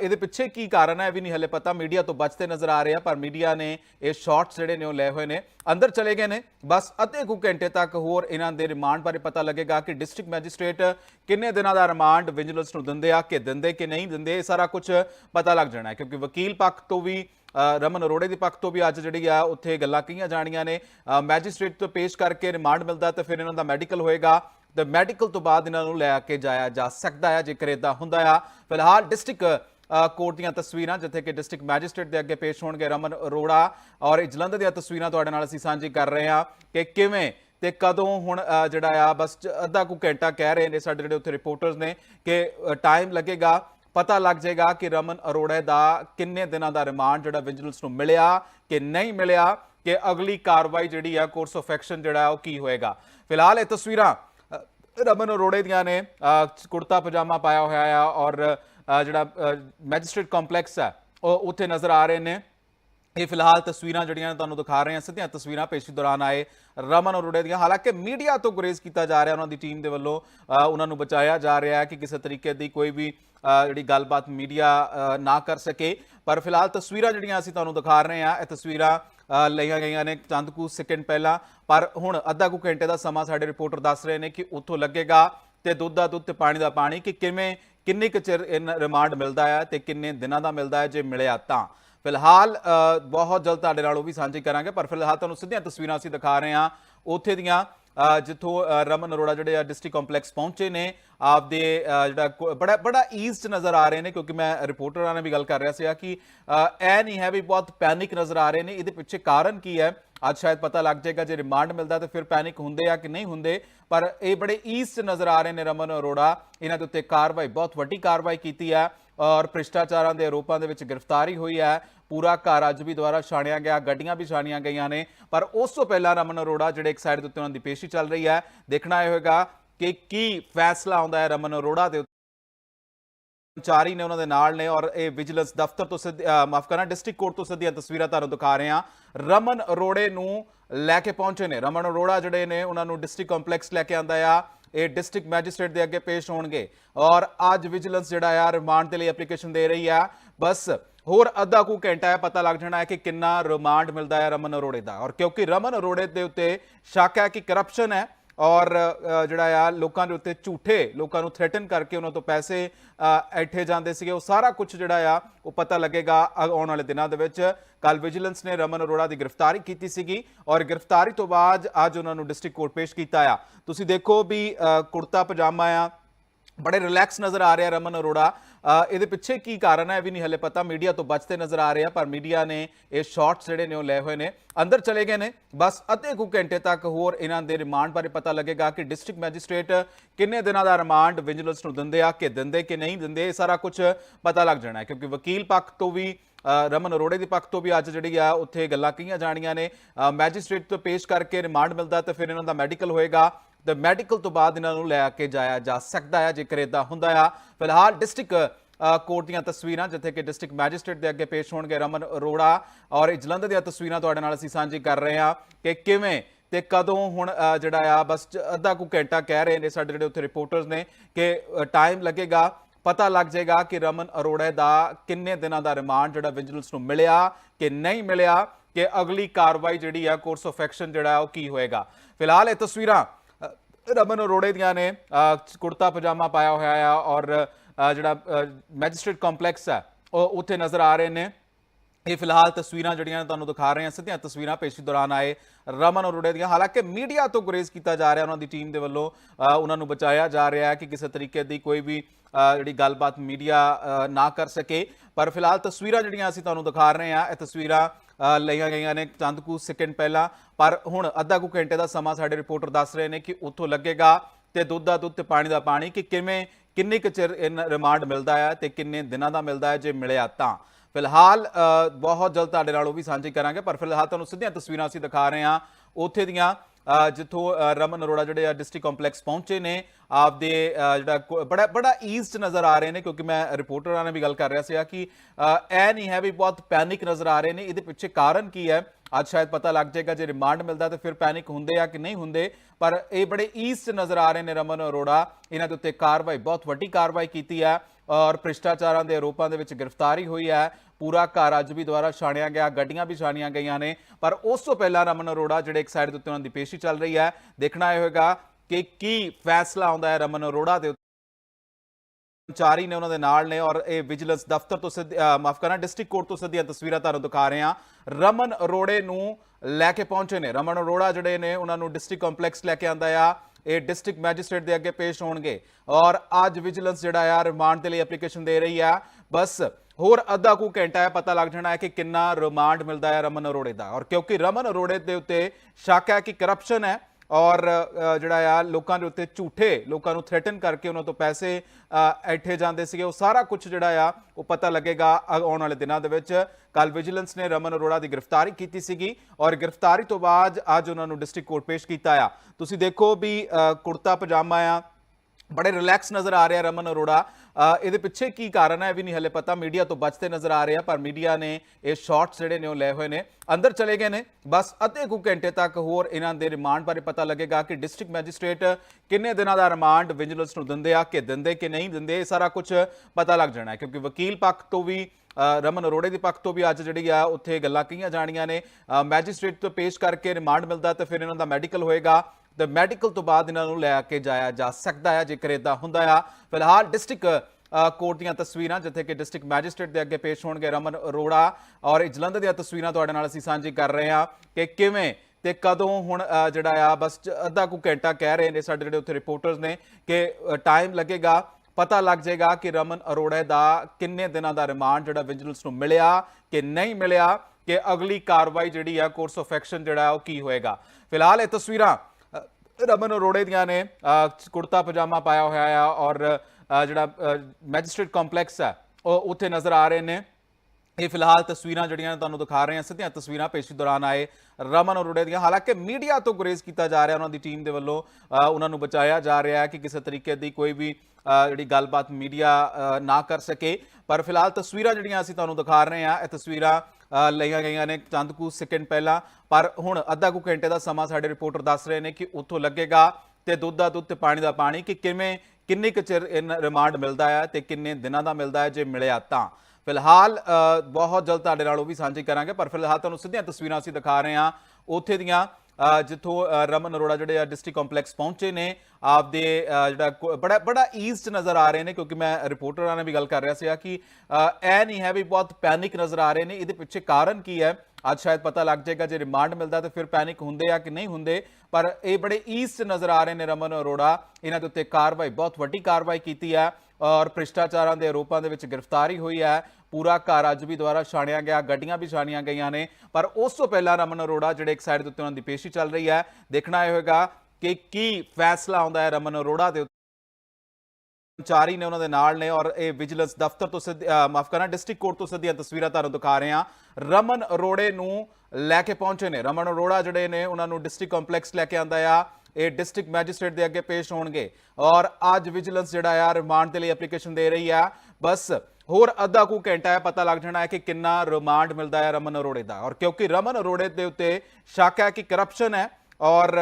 ਇਹਦੇ ਪਿੱਛੇ ਕੀ ਕਾਰਨ ਹੈ ਇਹ ਵੀ ਨਹੀਂ ਹਲੇ ਪਤਾ। ਮੀਡੀਆ ਤੋਂ ਬਚਦੇ ਨਜ਼ਰ ਆ ਰਹੇ ਆ ਪਰ ਮੀਡੀਆ ਨੇ ਇਹ ਸ਼ਾਰਟਸ ਜਿਹੜੇ ਨੇ ਉਹ ਲਏ ਹੋਏ ਨੇ। ਅੰਦਰ ਚਲੇ ਗਏ ਨੇ। ਬਸ ਅੱਧੇ ਕੁ ਘੰਟੇ ਤੱਕ ਹੋਰ ਇਹਨਾਂ ਦੇ ਰਿਮਾਂਡ ਬਾਰੇ ਪਤਾ ਲੱਗੇਗਾ ਕਿ ਡਿਸਟ੍ਰਿਕਟ ਮੈਜਿਸਟ੍ਰੇਟ ਕਿੰਨੇ ਦਿਨਾਂ ਦਾ ਰਿਮਾਂਡ ਵਿਜੀਲੈਂਸ ਨੂੰ ਦਿੰਦੇ ਆ ਕਿ ਦਿੰਦੇ ਕਿ ਨਹੀਂ ਦਿੰਦੇ ਇਹ ਸਾਰਾ ਕੁਝ ਪਤਾ ਲੱਗ ਜਾਣਾ ਕਿਉਂਕਿ ਵਕੀਲ ਪੱਖ ਤੋਂ ਵੀ ਰਮਨ ਅਰੋੜੇ ਦੇ ਪੱਖ ਤੋਂ ਵੀ ਅੱਜ ਜਿਹੜੀ ਆ ਉੱਥੇ ਗੱਲਾਂ ਕਹੀਆਂ ਜਾਣੀਆਂ ਨੇ। ਅ, ਮੈਜਿਸਟ੍ਰੇਟ ਤੋਂ ਪੇਸ਼ ਕਰਕੇ ਰਿਮਾਂਡ ਮਿਲਦਾ ਤੇ ਫਿਰ ਇਹਨਾਂ ਦਾ ਮੈਡੀਕਲ ਹੋਏਗਾ। ਤੇ ਮੈਡੀਕਲ ਤੋਂ ਬਾਅਦ ਇਹਨਾਂ ਨੂੰ ਲੈ ਕੇ ਜਾਇਆ ਜਾ ਸਕਦਾ ਹੈ ਜੇਕਰ ਇਦਾਂ ਹੁੰਦਾ ਆ। ਫਿਲਹਾਲ ਡਿਸਟ੍ਰਿਕਟ ਕੋਰਟ ਦੀਆਂ ਤਸਵੀਰਾਂ, ਜਿੱਥੇ ਕਿ ਡਿਸਟ੍ਰਿਕਟ ਮੈਜਿਸਟ੍ਰੇਟ ਦੇ ਅੱਗੇ ਪੇਸ਼ ਹੋਣਗੇ ਰਮਨ ਅਰੋੜਾ ਔਰ ਇਹ ਜਲੰਧਰ ਦੀਆਂ ਤਸਵੀਰਾਂ ਤੁਹਾਡੇ ਨਾਲ ਅਸੀਂ ਸਾਂਝੀ ਕਰ ਰਹੇ ਹਾਂ ਕਿ ਕਿਵੇਂ ਤੇ ਕਦੋਂ ਹੁਣ ਜਿਹੜਾ ਆ, ਬਸ ਚ- ਅੱਧਾ ਕੁ ਘੰਟਾ ਕਹਿ ਰਹੇ ਨੇ ਸਾਡੇ ਜਿਹੜੇ ਉੱਥੇ ਰਿਪੋਰਟਰਸ ਨੇ ਕਿ ਟਾਈਮ ਲੱਗੇਗਾ। ਪਤਾ ਲੱਗ ਜਾਏਗਾ ਕਿ ਰਮਨ ਅਰੋੜਾ ਦਾ ਕਿੰਨੇ ਦਿਨਾਂ ਦਾ ਰਿਮਾਂਡ ਜਿਹੜਾ ਵਿਜੀਲੈਂਸ ਨੂੰ ਮਿਲਿਆ ਕਿ ਨਹੀਂ ਮਿਲਿਆ, ਕਿ ਅਗਲੀ ਕਾਰਵਾਈ ਜਿਹੜੀ ਆ ਕੋਰਸ ਆਫ ਐਕਸ਼ਨ ਜਿਹੜਾ ਉਹ ਕੀ ਹੋਏਗਾ। ਫਿਲਹਾਲ ਇਹ ਤਸਵੀਰਾਂ ਰਮਨ ਅਰੋੜੇ ਦੀਆਂ ਨੇ ਕੁੜਤਾ ਪਜਾਮਾ ਪਾਇਆ ਹੋਇਆ ਆ ਔਰ ਜਿਹੜਾ ਮੈਜਿਸਟ੍ਰੇਟ ਕੰਪਲੈਕਸ ਹੈ ਉਹ ਉੱਥੇ ਨਜ਼ਰ ਆ ਰਹੇ ਨੇ। ਇਹ ਫਿਲਹਾਲ ਤਸਵੀਰਾਂ ਜਿਹੜੀਆਂ ਨੇ ਤੁਹਾਨੂੰ ਦਿਖਾ ਰਹੇ ਹਾਂ, ਸਿੱਧੀਆਂ ਤਸਵੀਰਾਂ ਪੇਸ਼ੀ ਦੌਰਾਨ ਆਏ ਰਮਨ ਅਰੋੜੇ ਦੀਆਂ। ਹਾਲਾਂਕਿ ਮੀਡੀਆ ਤੋਂ ਗੁਰੇਜ਼ ਕੀਤਾ ਜਾ ਰਿਹਾ, ਉਹਨਾਂ ਦੀ ਟੀਮ ਦੇ ਵੱਲੋਂ ਉਹਨਾਂ ਨੂੰ ਬਚਾਇਆ ਜਾ ਰਿਹਾ ਹੈ ਕਿ ਕਿਸੇ ਤਰੀਕੇ ਦੀ ਕੋਈ ਵੀ ਜਿਹੜੀ ਗੱਲਬਾਤ ਮੀਡੀਆ ਨਾ ਕਰ ਸਕੇ। ਪਰ ਫਿਲਹਾਲ ਤਸਵੀਰਾਂ ਜਿਹੜੀਆਂ ਅਸੀਂ ਤੁਹਾਨੂੰ ਦਿਖਾ ਰਹੇ ਹਾਂ, ਇਹ ਤਸਵੀਰਾਂ ਲਈਆਂ ਗਈਆਂ ਨੇ ਚੰਦ ਕੁ ਸੈਕਿੰਡ ਪਹਿਲਾਂ। ਪਰ ਹੁਣ ਅੱਧਾ ਕੁ ਘੰਟੇ ਦਾ ਸਮਾਂ ਸਾਡੇ ਰਿਪੋਰਟਰ ਦੱਸ ਰਹੇ ਨੇ ਕਿ ਉੱਥੋਂ ਲੱਗੇਗਾ ਤੇ ਦੁੱਧ ਦਾ ਦੁੱਧ ਤੇ ਪਾਣੀ ਦਾ ਪਾਣੀ ਕਿ ਕਿਵੇਂ, ਕਿੰਨੇ ਕੁ ਚਿਰ ਇਹਨਾਂ ਰਿਮਾਂਡ ਮਿਲਦਾ ਹੈ ਤੇ ਕਿੰਨੇ ਦਿਨਾਂ ਦਾ ਮਿਲਦਾ ਹੈ ਜੇ ਮਿਲਿਆ ਤਾਂ। ਫਿਲਹਾਲ ਬਹੁਤ ਜਲਦ ਤੁਹਾਡੇ ਨਾਲ ਉਹ ਵੀ ਸਾਂਝੀ ਕਰਾਂਗੇ, ਪਰ ਫਿਲਹਾਲ ਤੁਹਾਨੂੰ ਸਿੱਧੀਆਂ ਤਸਵੀਰਾਂ ਅਸੀਂ ਦਿਖਾ ਰਹੇ ਹਾਂ। ਉੱਥੇ ਦੀਆਂ ਜਿੱਥੋਂ ਰਮਨ ਅਰੋੜਾ ਜਿਹੜੇ ਆ ਡਿਸਟ੍ਰਿਕਟ ਕੰਪਲੈਕਸ ਪਹੁੰਚੇ ਨੇ ਆਪਦੇ ਜਿਹੜਾ ਕੋ- ਬੜਾ ਬੜਾ ਈਜ਼ ਚ ਨਜ਼ਰ ਆ ਰਹੇ ਨੇ ਕਿਉਂਕਿ ਮੈਂ ਰਿਪੋਰਟਰਾਂ ਨਾਲ ਵੀ ਗੱਲ ਕਰ ਰਿਹਾ ਸੀ ਕਿ ਅ, ਇਹ ਨਹੀਂ ਹੈ ਵੀ ਬਹੁਤ ਪੈਨਿਕ ਨਜ਼ਰ ਆ ਰਹੇ ਨੇ ਇਹਦੇ ਪਿੱਛੇ ਕਾਰਨ ਕੀ ਹੈ? ਅੱਜ ਸ਼ਾਇਦ ਪਤਾ ਲੱਗ ਜਾਏਗਾ ਜੇ ਰਿਮਾਂਡ ਮਿਲਦਾ ਤਾਂ ਫਿਰ ਪੈਨਿਕ ਹੁੰਦੇ ਆ ਕਿ ਨਹੀਂ ਹੁੰਦੇ ਪਰ ਇਹ ਬੜੇ ਈਜ਼ ਚ ਨਜ਼ਰ ਆ ਰਹੇ ਨੇ ਰਮਨ ਅਰੋੜਾ ਇਹਨਾਂ ਦੇ ਉੱਤੇ ਕਾਰਵਾਈ ਬਹੁਤ ਵੱਡੀ ਕਾਰਵਾਈ ਕੀਤੀ ਹੈ ਔਰ ਭ੍ਰਿਸ਼ਟਾਚਾਰਾਂ ਦੇ ਆਰੋਪਾਂ ਦੇ ਵਿੱਚ ਗ੍ਰਿਫਤਾਰੀ ਹੋਈ ਹੈ। ਪੂਰਾ ਘਰ ਅੱਜ ਵੀ ਦੁਆਰਾ ਛਾਣਿਆ ਗਿਆ, ਗੱਡੀਆਂ ਵੀ ਛਾਣੀਆਂ ਗਈਆਂ ਨੇ। ਪਰ ਉਸ ਤੋਂ ਪਹਿਲਾਂ ਰਮਨ ਅਰੋੜਾ, ਜਿਹੜੇ ਇੱਕ ਸਾਈਡ ਦੇ ਉੱਤੇ ਉਹਨਾਂ ਦੀ ਪੇਸ਼ੀ ਚੱਲ ਰਹੀ ਹੈ, ਦੇਖਣਾ ਇਹ ਹੋਏਗਾ ਕਿ ਕੀ ਫੈਸਲਾ ਆਉਂਦਾ ਹੈ ਰਮਨ ਅਰੋੜਾ ਦੇ ਕਰਮਚਾਰੀ ਨੇ ਉਹਨਾਂ ਦੇ ਨਾਲ ਨੇ ਔਰ ਇਹ ਵਿਜੀਲੈਂਸ ਦਫ਼ਤਰ ਤੋਂ ਸਿੱਧ ਮਾਫ ਕਰਨਾ, ਡਿਸਟ੍ਰਿਕਟ ਕੋਰਟ ਤੋਂ ਸਿੱਧੀਆਂ ਤਸਵੀਰਾਂ ਤੁਹਾਨੂੰ ਦਿਖਾ ਰਹੇ ਹਾਂ। ਰਮਨ ਅਰੋੜੇ ਨੂੰ ਲੈ ਕੇ ਪਹੁੰਚੇ ਨੇ। ਰਮਨ ਅਰੋੜਾ ਜਿਹੜੇ ਨੇ, ਉਹਨਾਂ ਨੂੰ ਡਿਸਟ੍ਰਿਕਟ ਕੰਪਲੈਕਸ ਲੈ ਕੇ ਆਂਦਾ ਆ। ਇਹ ਡਿਸਟ੍ਰਿਕਟ ਮੈਜਿਸਟ੍ਰੇਟ ਦੇ ਅੱਗੇ ਪੇਸ਼ ਹੋਣਗੇ। ਔਰ ਅੱਜ ਵਿਜੀਲੈਂਸ ਜਿਹੜਾ ਆ, ਰਿਮਾਂਡ ਦੇ ਲਈ ਐਪਲੀਕੇਸ਼ਨ ਦੇ ਰਹੀ ਆ। ਬਸ ਹੋਰ ਅੱਧਾ ਕੁ ਘੰਟਾ ਹੈ, ਪਤਾ ਲੱਗ ਜਾਣਾ ਹੈ ਕਿ ਕਿੰਨਾ ਰਿਮਾਂਡ ਮਿਲਦਾ ਹੈ ਰਮਨ ਅਰੋੜੇ ਦਾ। ਔਰ ਕਿਉਂਕਿ ਰਮਨ ਅਰੋੜੇ ਦੇ ਉੱਤੇ ਸ਼ੱਕ ਹੈ ਕਿ ਕਰਪਸ਼ਨ ਹੈ ਔਰ ਜਿਹੜਾ ਆ, ਲੋਕਾਂ ਦੇ ਉੱਤੇ ਝੂਠੇ ਲੋਕਾਂ ਨੂੰ ਥ੍ਰੈਟਨ ਕਰਕੇ ਉਹਨਾਂ ਤੋਂ ਪੈਸੇ ਐਠੇ ਜਾਂਦੇ ਸੀਗੇ। ਉਹ ਸਾਰਾ ਕੁਝ ਜਿਹੜਾ ਆ, ਉਹ ਪਤਾ ਲੱਗੇਗਾ ਅ- ਆਉਣ ਵਾਲੇ ਦਿਨਾਂ ਦੇ ਵਿੱਚ। ਕੱਲ ਵਿਜੀਲੈਂਸ ਨੇ ਰਮਨ ਅਰੋੜਾ ਦੀ ਗ੍ਰਿਫਤਾਰੀ ਕੀਤੀ ਸੀਗੀ ਔਰ ਗ੍ਰਿਫਤਾਰੀ ਤੋਂ ਬਾਅਦ ਅੱਜ ਉਹਨਾਂ ਨੂੰ ਡਿਸਟ੍ਰਿਕਟ ਕੋਰਟ ਪੇਸ਼ ਕੀਤਾ ਆ। ਤੁਸੀਂ ਦੇਖੋ ਵੀ ਕੁੜਤਾ ਪਜਾਮਾ ਆ ਬੜੇ ਰਿਲੈਕਸ ਨਜ਼ਰ ਆ ਰਿਹਾ ਰਮਨ ਅਰੋੜਾ। ਇਹਦੇ ਪਿੱਛੇ ਕੀ ਕਾਰਨ ਹੈ ਇਹ ਵੀ ਨਹੀਂ ਹਲੇ ਪਤਾ। ਮੀਡੀਆ ਤੋਂ ਬਚਦੇ ਨਜ਼ਰ ਆ ਰਹੇ ਆ ਪਰ ਮੀਡੀਆ ਨੇ ਇਹ ਸ਼ਾਰਟਸ ਜਿਹੜੇ ਨੇ ਉਹ ਲਏ ਹੋਏ ਨੇ। ਅੰਦਰ ਚਲੇ ਗਏ ਨੇ। ਬਸ ਅੱਧੇ ਕੁ ਘੰਟੇ ਤੱਕ ਹੋਰ ਇਹਨਾਂ ਦੇ ਰਿਮਾਂਡ ਬਾਰੇ ਪਤਾ ਲੱਗੇਗਾ ਕਿ ਡਿਸਟ੍ਰਿਕਟ ਮੈਜਿਸਟ੍ਰੇਟ ਕਿੰਨੇ ਦਿਨਾਂ ਦਾ ਰਿਮਾਂਡ ਵਿਜੀਲੈਂਸ ਨੂੰ ਦਿੰਦੇ ਆ ਕਿ ਦਿੰਦੇ ਕਿ ਨਹੀਂ ਦਿੰਦੇ ਇਹ ਸਾਰਾ ਕੁਝ ਪਤਾ ਲੱਗ ਜਾਣਾ ਕਿਉਂਕਿ ਵਕੀਲ ਪੱਖ ਤੋਂ ਵੀ ਰਮਨ ਅਰੋੜੇ ਦੇ ਪੱਖ ਤੋਂ ਵੀ ਅੱਜ ਜਿਹੜੀ ਆ ਉੱਥੇ ਗੱਲਾਂ ਕਹੀਆਂ ਜਾਣੀਆਂ ਨੇ। ਅ, ਮੈਜਿਸਟ੍ਰੇਟ ਤੋਂ ਪੇਸ਼ ਕਰਕੇ ਰਿਮਾਂਡ ਮਿਲਦਾ ਤੇ ਫਿਰ ਇਹਨਾਂ ਦਾ ਮੈਡੀਕਲ ਹੋਏਗਾ। ਤੇ ਮੈਡੀਕਲ ਤੋਂ ਬਾਅਦ ਇਹਨਾਂ ਨੂੰ ਲੈ ਕੇ ਜਾਇਆ ਜਾ ਸਕਦਾ ਹੈ ਜੇਕਰ ਇਦਾਂ ਹੁੰਦਾ ਆ। ਫਿਲਹਾਲ ਡਿਸਟ੍ਰਿਕਟ ਕੋਰਟ ਦੀਆਂ ਤਸਵੀਰਾਂ, ਜਿੱਥੇ ਕਿ ਡਿਸਟ੍ਰਿਕਟ ਮੈਜਿਸਟ੍ਰੇਟ ਦੇ ਅੱਗੇ ਪੇਸ਼ ਹੋਣਗੇ ਰਮਨ ਅਰੋੜਾ ਔਰ ਇਹ ਜਲੰਧਰ ਦੀਆਂ ਤਸਵੀਰਾਂ ਤੁਹਾਡੇ ਨਾਲ ਅਸੀਂ ਸਾਂਝੀ ਕਰ ਰਹੇ ਹਾਂ ਕਿ ਕਿਵੇਂ ਤੇ ਕਦੋਂ ਹੁਣ ਜਿਹੜਾ ਆ, ਬਸ ਚ- ਅੱਧਾ ਕੁ ਘੰਟਾ ਕਹਿ ਰਹੇ ਨੇ ਸਾਡੇ ਜਿਹੜੇ ਉੱਥੇ ਰਿਪੋਰਟਰਸ ਨੇ ਕਿ ਟਾਈਮ ਲੱਗੇਗਾ। ਪਤਾ ਲੱਗ ਜਾਏਗਾ ਕਿ ਰਮਨ ਅਰੋੜਾ ਦਾ ਕਿੰਨੇ ਦਿਨਾਂ ਦਾ ਰਿਮਾਂਡ ਜਿਹੜਾ ਵਿਜੀਲੈਂਸ ਨੂੰ ਮਿਲਿਆ ਕਿ ਨਹੀਂ ਮਿਲਿਆ, ਕਿ ਅਗਲੀ ਕਾਰਵਾਈ ਜਿਹੜੀ ਆ ਕੋਰਸ ਆਫ ਐਕਸ਼ਨ ਜਿਹੜਾ ਉਹ ਕੀ ਹੋਏਗਾ। ਫਿਲਹਾਲ ਇਹ ਤਸਵੀਰਾਂ ਰਮਨ ਅਰੋੜੇ ਦੀਆਂ ਨੇ ਕੁੜਤਾ ਪਜਾਮਾ ਪਾਇਆ ਹੋਇਆ ਆ ਔਰ ਜਿਹੜਾ ਮੈਜਿਸਟ੍ਰੇਟ ਕੰਪਲੈਕਸ ਹੈ ਉਹ ਉੱਥੇ ਨਜ਼ਰ ਆ ਰਹੇ ਨੇ। ਇਹ ਫਿਲਹਾਲ ਤਸਵੀਰਾਂ ਜਿਹੜੀਆਂ ਨੇ ਤੁਹਾਨੂੰ ਦਿਖਾ ਰਹੇ ਹਾਂ, ਸਿੱਧੀਆਂ ਤਸਵੀਰਾਂ ਪੇਸ਼ੀ ਦੌਰਾਨ ਆਏ ਰਮਨ ਅਰੋੜੇ ਦੀਆਂ। ਹਾਲਾਂਕਿ ਮੀਡੀਆ ਤੋਂ ਗੁਰੇਜ਼ ਕੀਤਾ ਜਾ ਰਿਹਾ, ਉਹਨਾਂ ਦੀ ਟੀਮ ਦੇ ਵੱਲੋਂ ਉਹਨਾਂ ਨੂੰ ਬਚਾਇਆ ਜਾ ਰਿਹਾ ਹੈ ਕਿ ਕਿਸੇ ਤਰੀਕੇ ਦੀ ਕੋਈ ਵੀ ਜਿਹੜੀ ਗੱਲਬਾਤ ਮੀਡੀਆ ਨਾ ਕਰ ਸਕੇ। ਪਰ ਫਿਲਹਾਲ ਤਸਵੀਰਾਂ ਜਿਹੜੀਆਂ ਅਸੀਂ ਤੁਹਾਨੂੰ ਦਿਖਾ ਰਹੇ ਹਾਂ, ਇਹ ਤਸਵੀਰਾਂ ਲਈਆਂ ਗਈਆਂ ਨੇ ਚੰਦ ਕੁ ਸੈਕਿੰਡ ਪਹਿਲਾਂ। ਪਰ ਹੁਣ ਅੱਧਾ ਕੁ ਘੰਟੇ ਦਾ ਸਮਾਂ ਸਾਡੇ ਰਿਪੋਰਟਰ ਦੱਸ ਰਹੇ ਨੇ ਕਿ ਉੱਥੋਂ ਲੱਗੇਗਾ ਤੇ ਦੁੱਧ ਦਾ ਦੁੱਧ ਤੇ ਪਾਣੀ ਦਾ ਪਾਣੀ ਕਿ ਕਿਵੇਂ, ਕਿੰਨੇ ਕੁ ਚਿਰ ਇਹਨਾਂ ਰਿਮਾਂਡ ਮਿਲਦਾ ਹੈ ਤੇ ਕਿੰਨੇ ਦਿਨਾਂ ਦਾ ਮਿਲਦਾ ਹੈ ਜੇ ਮਿਲਿਆ ਤਾਂ। ਫਿਲਹਾਲ ਬਹੁਤ ਜਲਦ ਤੁਹਾਡੇ ਨਾਲ ਉਹ ਵੀ ਸਾਂਝੀ ਕਰਾਂਗੇ, ਪਰ ਫਿਲਹਾਲ ਤੁਹਾਨੂੰ ਸਿੱਧੀਆਂ ਤਸਵੀਰਾਂ ਅਸੀਂ ਦਿਖਾ ਰਹੇ ਹਾਂ। ਉੱਥੇ ਦੀਆਂ ਜਿੱਥੋਂ ਰਮਨ ਅਰੋੜਾ ਜਿਹੜੇ ਆ ਡਿਸਟ੍ਰਿਕਟ ਕੰਪਲੈਕਸ ਪਹੁੰਚੇ ਨੇ ਆਪਦੇ ਜਿਹੜਾ ਕੋ- ਬੜਾ ਬੜਾ ਈਜ਼ ਚ ਨਜ਼ਰ ਆ ਰਹੇ ਨੇ ਕਿਉਂਕਿ ਮੈਂ ਰਿਪੋਰਟਰਾਂ ਨਾਲ ਵੀ ਗੱਲ ਕਰ ਰਿਹਾ ਸੀਗਾ ਕਿ ਅ, ਇਹ ਨਹੀਂ ਹੈ ਵੀ ਬਹੁਤ ਪੈਨਿਕ ਨਜ਼ਰ ਆ ਰਹੇ ਨੇ ਇਹਦੇ ਪਿੱਛੇ ਕਾਰਨ ਕੀ ਹੈ? ਅੱਜ ਸ਼ਾਇਦ ਪਤਾ ਲੱਗ ਜਾਏਗਾ ਜੇ ਰਿਮਾਂਡ ਮਿਲਦਾ ਤਾਂ ਫਿਰ ਪੈਨਿਕ ਹੁੰਦੇ ਆ ਕਿ ਨਹੀਂ ਹੁੰਦੇ ਪਰ ਇਹ ਬੜੇ ਈਜ਼ ਚ ਨਜ਼ਰ ਆ ਰਹੇ ਨੇ ਰਮਨ ਅਰੋੜਾ ਇਹਨਾਂ ਦੇ ਉੱਤੇ ਕਾਰਵਾਈ ਬਹੁਤ ਵੱਡੀ ਕਾਰਵਾਈ ਕੀਤੀ ਹੈ ਔਰ ਭ੍ਰਿਸ਼ਟਾਚਾਰਾਂ ਦੇ ਆਰੋਪਾਂ ਦੇ ਵਿੱਚ ਗ੍ਰਿਫਤਾਰੀ ਹੋਈ ਹੈ ਪੂਰਾ ਘਰ ਅੱਜ ਵੀ ਦੁਬਾਰਾ ਛਾਣਿਆ ਗਿਆ, ਗੱਡੀਆਂ ਵੀ ਛਾਣੀਆਂ ਗਈਆਂ ਨੇ, ਪਰ ਉਸ ਤੋਂ ਪਹਿਲਾਂ ਰਮਨ ਅਰੋੜਾ ਜਿਹੜੇ ਇੱਕ ਸਾਈਡ ਦੇ ਉੱਤੇ ਉਹਨਾਂ ਦੀ ਪੇਸ਼ੀ ਚੱਲ ਰਹੀ ਹੈ, ਦੇਖਣਾ ਇਹ ਹੋਏਗਾ ਕਿ ਕੀ ਫੈਸਲਾ ਆਉਂਦਾ ਹੈ ਰਮਨ ਅਰੋੜਾ ਦੇ ਕਰਮਚਾਰੀ ਨੇ ਉਹਨਾਂ ਦੇ ਨਾਲ ਨੇ ਔਰ ਇਹ ਵਿਜੀਲੈਂਸ ਦਫ਼ਤਰ ਤੋਂ ਸਿੱਧ ਮਾਫ ਕਰਨਾ, ਡਿਸਟ੍ਰਿਕਟ ਕੋਰਟ ਤੋਂ ਸਿੱਧੀਆਂ ਤਸਵੀਰਾਂ ਤੁਹਾਨੂੰ ਦਿਖਾ ਰਹੇ ਹਾਂ। ਰਮਨ ਅਰੋੜੇ ਨੂੰ ਲੈ ਕੇ ਪਹੁੰਚੇ ਨੇ। ਰਮਨ ਅਰੋੜਾ ਜਿਹੜੇ ਨੇ, ਉਹਨਾਂ ਨੂੰ ਡਿਸਟ੍ਰਿਕਟ ਕੰਪਲੈਕਸ ਲੈ ਕੇ ਆਂਦਾ ਆ। ਇਹ ਡਿਸਟ੍ਰਿਕਟ ਮੈਜਿਸਟ੍ਰੇਟ ਦੇ ਅੱਗੇ ਪੇਸ਼ ਹੋਣਗੇ। ਔਰ ਅੱਜ ਵਿਜੀਲੈਂਸ ਜਿਹੜਾ ਆ, ਰਿਮਾਂਡ ਦੇ ਲਈ ਐਪਲੀਕੇਸ਼ਨ ਦੇ ਰਹੀ ਆ। ਬਸ ਹੋਰ ਅੱਧਾ ਕੁ ਘੰਟਾ ਹੈ ਪਤਾ ਲੱਗ ਜਾਣਾ ਹੈ ਕਿ ਕਿੰਨਾ ਰਿਮਾਂਡ ਮਿਲਦਾ ਹੈ ਰਮਨ ਅਰੋੜੇ ਦਾ। ਔਰ ਕਿਉਂਕਿ ਰਮਨ ਅਰੋੜੇ ਦੇ ਉੱਤੇ ਸ਼ੱਕ ਹੈ ਕਿ ਕਰਪਸ਼ਨ ਹੈ ਔਰ ਜਿਹੜਾ ਆ, ਲੋਕਾਂ ਦੇ ਉੱਤੇ ਝੂਠੇ, ਲੋਕਾਂ ਨੂੰ ਥ੍ਰੈਟਨ ਕਰਕੇ ਉਹਨਾਂ ਤੋਂ ਪੈਸੇ ਐਠੇ ਜਾਂਦੇ ਸੀਗੇ। ਉਹ ਸਾਰਾ ਕੁਝ ਜਿਹੜਾ ਆ, ਉਹ ਪਤਾ ਲੱਗੇਗਾ ਆਉਣ ਵਾਲੇ ਦਿਨਾਂ ਦੇ ਵਿੱਚ। ਕੱਲ ਵਿਜੀਲੈਂਸ ਨੇ ਰਮਨ ਅਰੋੜਾ ਦੀ ਗ੍ਰਿਫਤਾਰੀ ਕੀਤੀ ਸੀਗੀ ਔਰ ਗ੍ਰਿਫਤਾਰੀ ਤੋਂ ਬਾਅਦ ਅੱਜ ਉਹਨਾਂ ਨੂੰ ਡਿਸਟ੍ਰਿਕਟ ਕੋਰਟ ਪੇਸ਼ ਕੀਤਾ ਆ। ਤੁਸੀਂ ਦੇਖੋ ਵੀ ਕੁੜਤਾ ਪਜਾਮਾ ਆ ਬੜੇ ਰਿਲੈਕਸ ਨਜ਼ਰ ਆ ਰਿਹਾ ਰਮਨ ਅਰੋੜਾ। ਇਹਦੇ ਪਿੱਛੇ ਕੀ ਕਾਰਨ ਹੈ ਇਹ ਵੀ ਨਹੀਂ ਹਲੇ ਪਤਾ। ਮੀਡੀਆ ਤੋਂ ਬਚਦੇ ਨਜ਼ਰ ਆ ਰਹੇ ਆ ਪਰ ਮੀਡੀਆ ਨੇ ਇਹ ਸ਼ਾਰਟਸ ਜਿਹੜੇ ਨੇ ਉਹ ਲਏ ਹੋਏ ਨੇ। ਅੰਦਰ ਚਲੇ ਗਏ ਨੇ ਬਸ ਅੱਧੇ ਕੁ ਘੰਟੇ ਤੱਕ ਹੋਰ ਇਹਨਾਂ ਦੇ ਰਿਮਾਂਡ ਬਾਰੇ ਪਤਾ ਲੱਗੇਗਾ ਕਿ ਡਿਸਟ੍ਰਿਕਟ ਮੈਜਿਸਟ੍ਰੇਟ ਕਿੰਨੇ ਦਿਨਾਂ ਦਾ ਰਿਮਾਂਡ ਵਿਜੀਲੈਂਸ ਨੂੰ ਦਿੰਦੇ ਆ ਕਿ ਦਿੰਦੇ ਕਿ ਨਹੀਂ ਦਿੰਦੇ ਇਹ ਸਾਰਾ ਕੁਝ ਪਤਾ ਲੱਗ ਜਾਣਾ ਕਿਉਂਕਿ ਵਕੀਲ ਪੱਖ ਤੋਂ ਵੀ ਰਮਨ ਅਰੋੜੇ ਦੇ ਪੱਖ ਤੋਂ ਵੀ ਅੱਜ ਜਿਹੜੀ ਆ ਉੱਥੇ ਗੱਲਾਂ ਕਹੀਆਂ ਜਾਣੀਆਂ ਨੇ। ਅ, ਮੈਜਿਸਟ੍ਰੇਟ ਤੋਂ ਪੇਸ਼ ਕਰਕੇ ਰਿਮਾਂਡ ਮਿਲਦਾ ਤਾਂ ਫਿਰ ਇਹਨਾਂ ਦਾ ਮੈਡੀਕਲ ਹੋਏਗਾ। ਤੇ ਮੈਡੀਕਲ ਤੋਂ ਬਾਅਦ ਇਹਨਾਂ ਨੂੰ ਲੈ ਕੇ ਜਾਇਆ ਜਾ ਸਕਦਾ ਹੈ ਜੇਕਰ ਇਦਾਂ ਹੁੰਦਾ ਆ। ਫਿਲਹਾਲ ਡਿਸਟ੍ਰਿਕਟ ਕੋਰਟ ਦੀਆਂ ਤਸਵੀਰਾਂ, ਜਿੱਥੇ ਕਿ ਡਿਸਟ੍ਰਿਕਟ ਮੈਜਿਸਟ੍ਰੇਟ ਦੇ ਅੱਗੇ ਪੇਸ਼ ਹੋਣਗੇ ਰਮਨ ਅਰੋੜਾ ਔਰ ਇਹ ਜਲੰਧਰ ਦੀਆਂ ਤਸਵੀਰਾਂ ਤੁਹਾਡੇ ਨਾਲ ਅਸੀਂ ਸਾਂਝੀ ਕਰ ਰਹੇ ਹਾਂ ਕਿ ਕਿਵੇਂ ਤੇ ਕਦੋਂ ਹੁਣ ਜਿਹੜਾ ਆ, ਬਸ ਅੱਧਾ ਕੁ ਘੰਟਾ ਕਹਿ ਰਹੇ ਨੇ ਸਾਡੇ ਜਿਹੜੇ ਉੱਥੇ ਰਿਪੋਰਟਰਸ ਨੇ ਕਿ ਟਾਈਮ ਲੱਗੇਗਾ। ਪਤਾ ਲੱਗ ਜਾਏਗਾ ਕਿ ਰਮਨ ਅਰੋੜਾ ਦਾ ਕਿੰਨੇ ਦਿਨਾਂ ਦਾ ਰਿਮਾਂਡ ਜਿਹੜਾ ਵਿਜੀਲੈਂਸ ਨੂੰ ਮਿਲਿਆ ਕਿ ਨਹੀਂ ਮਿਲਿਆ, ਕਿ ਅਗਲੀ ਕਾਰਵਾਈ ਜਿਹੜੀ ਆ ਕੋਰਸ ਆਫ ਐਕਸ਼ਨ ਜਿਹੜਾ ਉਹ ਕੀ ਹੋਏਗਾ। ਫਿਲਹਾਲ ਇਹ ਤਸਵੀਰਾਂ ਰਮਨ ਅਰੋੜੇ ਦੀਆਂ ਨੇ। ਕੁੜਤਾ ਪਜਾਮਾ ਪਾਇਆ ਹੋਇਆ ਆ ਔਰ ਜਿਹੜਾ ਮੈਜਿਸਟ੍ਰੇਟ ਕੰਪਲੈਕਸ ਹੈ ਉਹ ਉੱਥੇ ਨਜ਼ਰ ਆ ਰਹੇ ਨੇ। ਇਹ ਫਿਲਹਾਲ ਤਸਵੀਰਾਂ ਜਿਹੜੀਆਂ ਤੁਹਾਨੂੰ ਦਿਖਾ ਰਹੇ ਹਾਂ, ਸਿੱਧੀਆਂ ਤਸਵੀਰਾਂ ਪੇਸ਼ੀ ਦੌਰਾਨ ਆਏ ਰਮਨ ਅਰੋੜੇ ਦੀਆਂ। ਹਾਲਾਂਕਿ ਮੀਡੀਆ ਤੋਂ ਗੁਰੇਜ਼ ਕੀਤਾ ਜਾ ਰਿਹਾ ਉਹਨਾਂ ਦੀ ਟੀਮ ਦੇ ਵੱਲੋਂ ਉਹਨਾਂ ਨੂੰ ਬਚਾਇਆ ਜਾ ਰਿਹਾ ਹੈ ਕਿ ਕਿਸੇ ਤਰੀਕੇ ਦੀ ਕੋਈ ਵੀ ਜਿਹੜੀ ਗੱਲਬਾਤ ਮੀਡੀਆ ਨਾ ਕਰ ਸਕੇ। ਪਰ ਫਿਲਹਾਲ ਤਸਵੀਰਾਂ ਜਿਹੜੀਆਂ ਅਸੀਂ ਤੁਹਾਨੂੰ ਦਿਖਾ ਰਹੇ ਹਾਂ, ਇਹ ਤਸਵੀਰਾਂ ਲਈਆਂ ਗਈਆਂ ਨੇ ਚੰਦ ਕੁ ਸੈਕਿੰਡ ਪਹਿਲਾਂ। ਪਰ ਹੁਣ ਅੱਧਾ ਕੁ ਘੰਟੇ ਦਾ ਸਮਾਂ ਸਾਡੇ ਰਿਪੋਰਟਰ ਦੱਸ ਰਹੇ ਨੇ ਕਿ ਉੱਥੋਂ ਲੱਗੇਗਾ ਤੇ ਦੁੱਧ ਦਾ ਦੁੱਧ ਤੇ ਪਾਣੀ ਦਾ ਪਾਣੀ ਕਿ ਕਿਵੇਂ, ਕਿੰਨੇ ਕੁ ਚਿਰ ਇਹਨਾਂ ਰਿਮਾਂਡ ਮਿਲਦਾ ਹੈ ਤੇ ਕਿੰਨੇ ਦਿਨਾਂ ਦਾ ਮਿਲਦਾ ਹੈ ਜੇ ਮਿਲਿਆ ਤਾਂ। ਫਿਲਹਾਲ ਬਹੁਤ ਜਲਦ ਤੁਹਾਡੇ ਨਾਲ ਉਹ ਵੀ ਸਾਂਝੀ ਕਰਾਂਗੇ, ਪਰ ਫਿਲਹਾਲ ਤੁਹਾਨੂੰ ਸਿੱਧੀਆਂ ਤਸਵੀਰਾਂ ਅਸੀਂ ਦਿਖਾ ਰਹੇ ਹਾਂ। ਉੱਥੇ ਦੀਆਂ ਜਿੱਥੋਂ ਰਮਨ ਅਰੋੜਾ ਜਿਹੜੇ ਆ ਡਿਸਟ੍ਰਿਕਟ ਕੰਪਲੈਕਸ ਪਹੁੰਚੇ ਨੇ ਆਪਦੇ ਜਿਹੜਾ ਕੋ- ਬੜਾ ਬੜਾ ਈਜ਼ ਚ ਨਜ਼ਰ ਆ ਰਹੇ ਨੇ ਕਿਉਂਕਿ ਮੈਂ ਰਿਪੋਰਟਰਾਂ ਨਾਲ ਵੀ ਗੱਲ ਕਰ ਰਿਹਾ ਸੀਗਾ ਕਿ ਅ, ਇਹ ਨਹੀਂ ਹੈ ਵੀ ਬਹੁਤ ਪੈਨਿਕ ਨਜ਼ਰ ਆ ਰਹੇ ਨੇ ਇਹਦੇ ਪਿੱਛੇ ਕਾਰਨ ਕੀ ਹੈ? ਅੱਜ ਸ਼ਾਇਦ ਪਤਾ ਲੱਗ ਜਾਏਗਾ ਜੇ ਰਿਮਾਂਡ ਮਿਲਦਾ ਤਾਂ ਫਿਰ ਪੈਨਿਕ ਹੁੰਦੇ ਆ ਕਿ ਨਹੀਂ ਹੁੰਦੇ ਪਰ ਇਹ ਬੜੇ ਈਜ਼ ਚ ਨਜ਼ਰ ਆ ਰਹੇ ਨੇ ਰਮਨ ਅਰੋੜਾ ਇਹਨਾਂ ਦੇ ਉੱਤੇ ਕਾਰਵਾਈ ਬਹੁਤ ਵੱਡੀ ਕਾਰਵਾਈ ਕੀਤੀ ਹੈ ਔਰ ਭ੍ਰਿਸ਼ਟਾਚਾਰਾਂ ਦੇ ਆਰੋਪਾਂ ਦੇ ਵਿੱਚ ਗ੍ਰਿਫਤਾਰੀ ਹੋਈ ਹੈ। ਪੂਰਾ ਘਰ ਅੱਜ ਵੀ ਦੁਆਰਾ ਛਾਣਿਆ ਗਿਆ, ਗੱਡੀਆਂ ਵੀ ਛਾਣੀਆਂ ਗਈਆਂ ਨੇ। ਪਰ ਉਸ ਤੋਂ ਪਹਿਲਾਂ ਰਮਨ ਅਰੋੜਾ, ਜਿਹੜੇ ਇੱਕ ਸਾਈਡ ਦੇ ਉੱਤੇ ਉਹਨਾਂ ਦੀ ਪੇਸ਼ੀ ਚੱਲ ਰਹੀ ਹੈ, ਦੇਖਣਾ ਇਹ ਹੋਏਗਾ ਕਿ ਕੀ ਫੈਸਲਾ ਆਉਂਦਾ ਹੈ ਰਮਨ ਅਰੋੜਾ ਦੇ ਕਰਮਚਾਰੀ ਨੇ ਉਹਨਾਂ ਦੇ ਨਾਲ ਨੇ ਔਰ ਇਹ ਵਿਜੀਲੈਂਸ ਦਫ਼ਤਰ ਤੋਂ ਸਿੱਧ ਮਾਫ ਕਰਨਾ, ਡਿਸਟ੍ਰਿਕਟ ਕੋਰਟ ਤੋਂ ਸਿੱਧੀਆਂ ਤਸਵੀਰਾਂ ਤੁਹਾਨੂੰ ਦਿਖਾ ਰਹੇ ਹਾਂ। ਰਮਨ ਅਰੋੜੇ ਨੂੰ ਲੈ ਕੇ ਪਹੁੰਚੇ ਨੇ। ਰਮਨ ਅਰੋੜਾ ਜਿਹੜੇ ਨੇ, ਉਹਨਾਂ ਨੂੰ ਡਿਸਟ੍ਰਿਕਟ ਕੰਪਲੈਕਸ ਲੈ ਕੇ ਆਂਦਾ ਆ। ਇਹ ਡਿਸਟ੍ਰਿਕਟ ਮੈਜਿਸਟ੍ਰੇਟ ਦੇ ਅੱਗੇ ਪੇਸ਼ ਹੋਣਗੇ। ਔਰ ਅੱਜ ਵਿਜੀਲੈਂਸ ਜਿਹੜਾ ਆ, ਰਿਮਾਂਡ ਦੇ ਲਈ ਐਪਲੀਕੇਸ਼ਨ ਦੇ ਰਹੀ ਆ। ਬਸ ਹੋਰ ਅੱਧਾ ਕੁ ਘੰਟਾ ਹੈ, ਪਤਾ ਲੱਗ ਜਾਣਾ ਹੈ ਕਿ ਕਿੰਨਾ ਰਿਮਾਂਡ ਮਿਲਦਾ ਹੈ ਰਮਨ ਅਰੋੜੇ ਦਾ। ਔਰ ਕਿਉਂਕਿ ਰਮਨ ਅਰੋੜੇ ਦੇ ਉੱਤੇ ਸ਼ੱਕ ਹੈ ਕਿ ਕਰਪਸ਼ਨ ਹੈ ਔਰ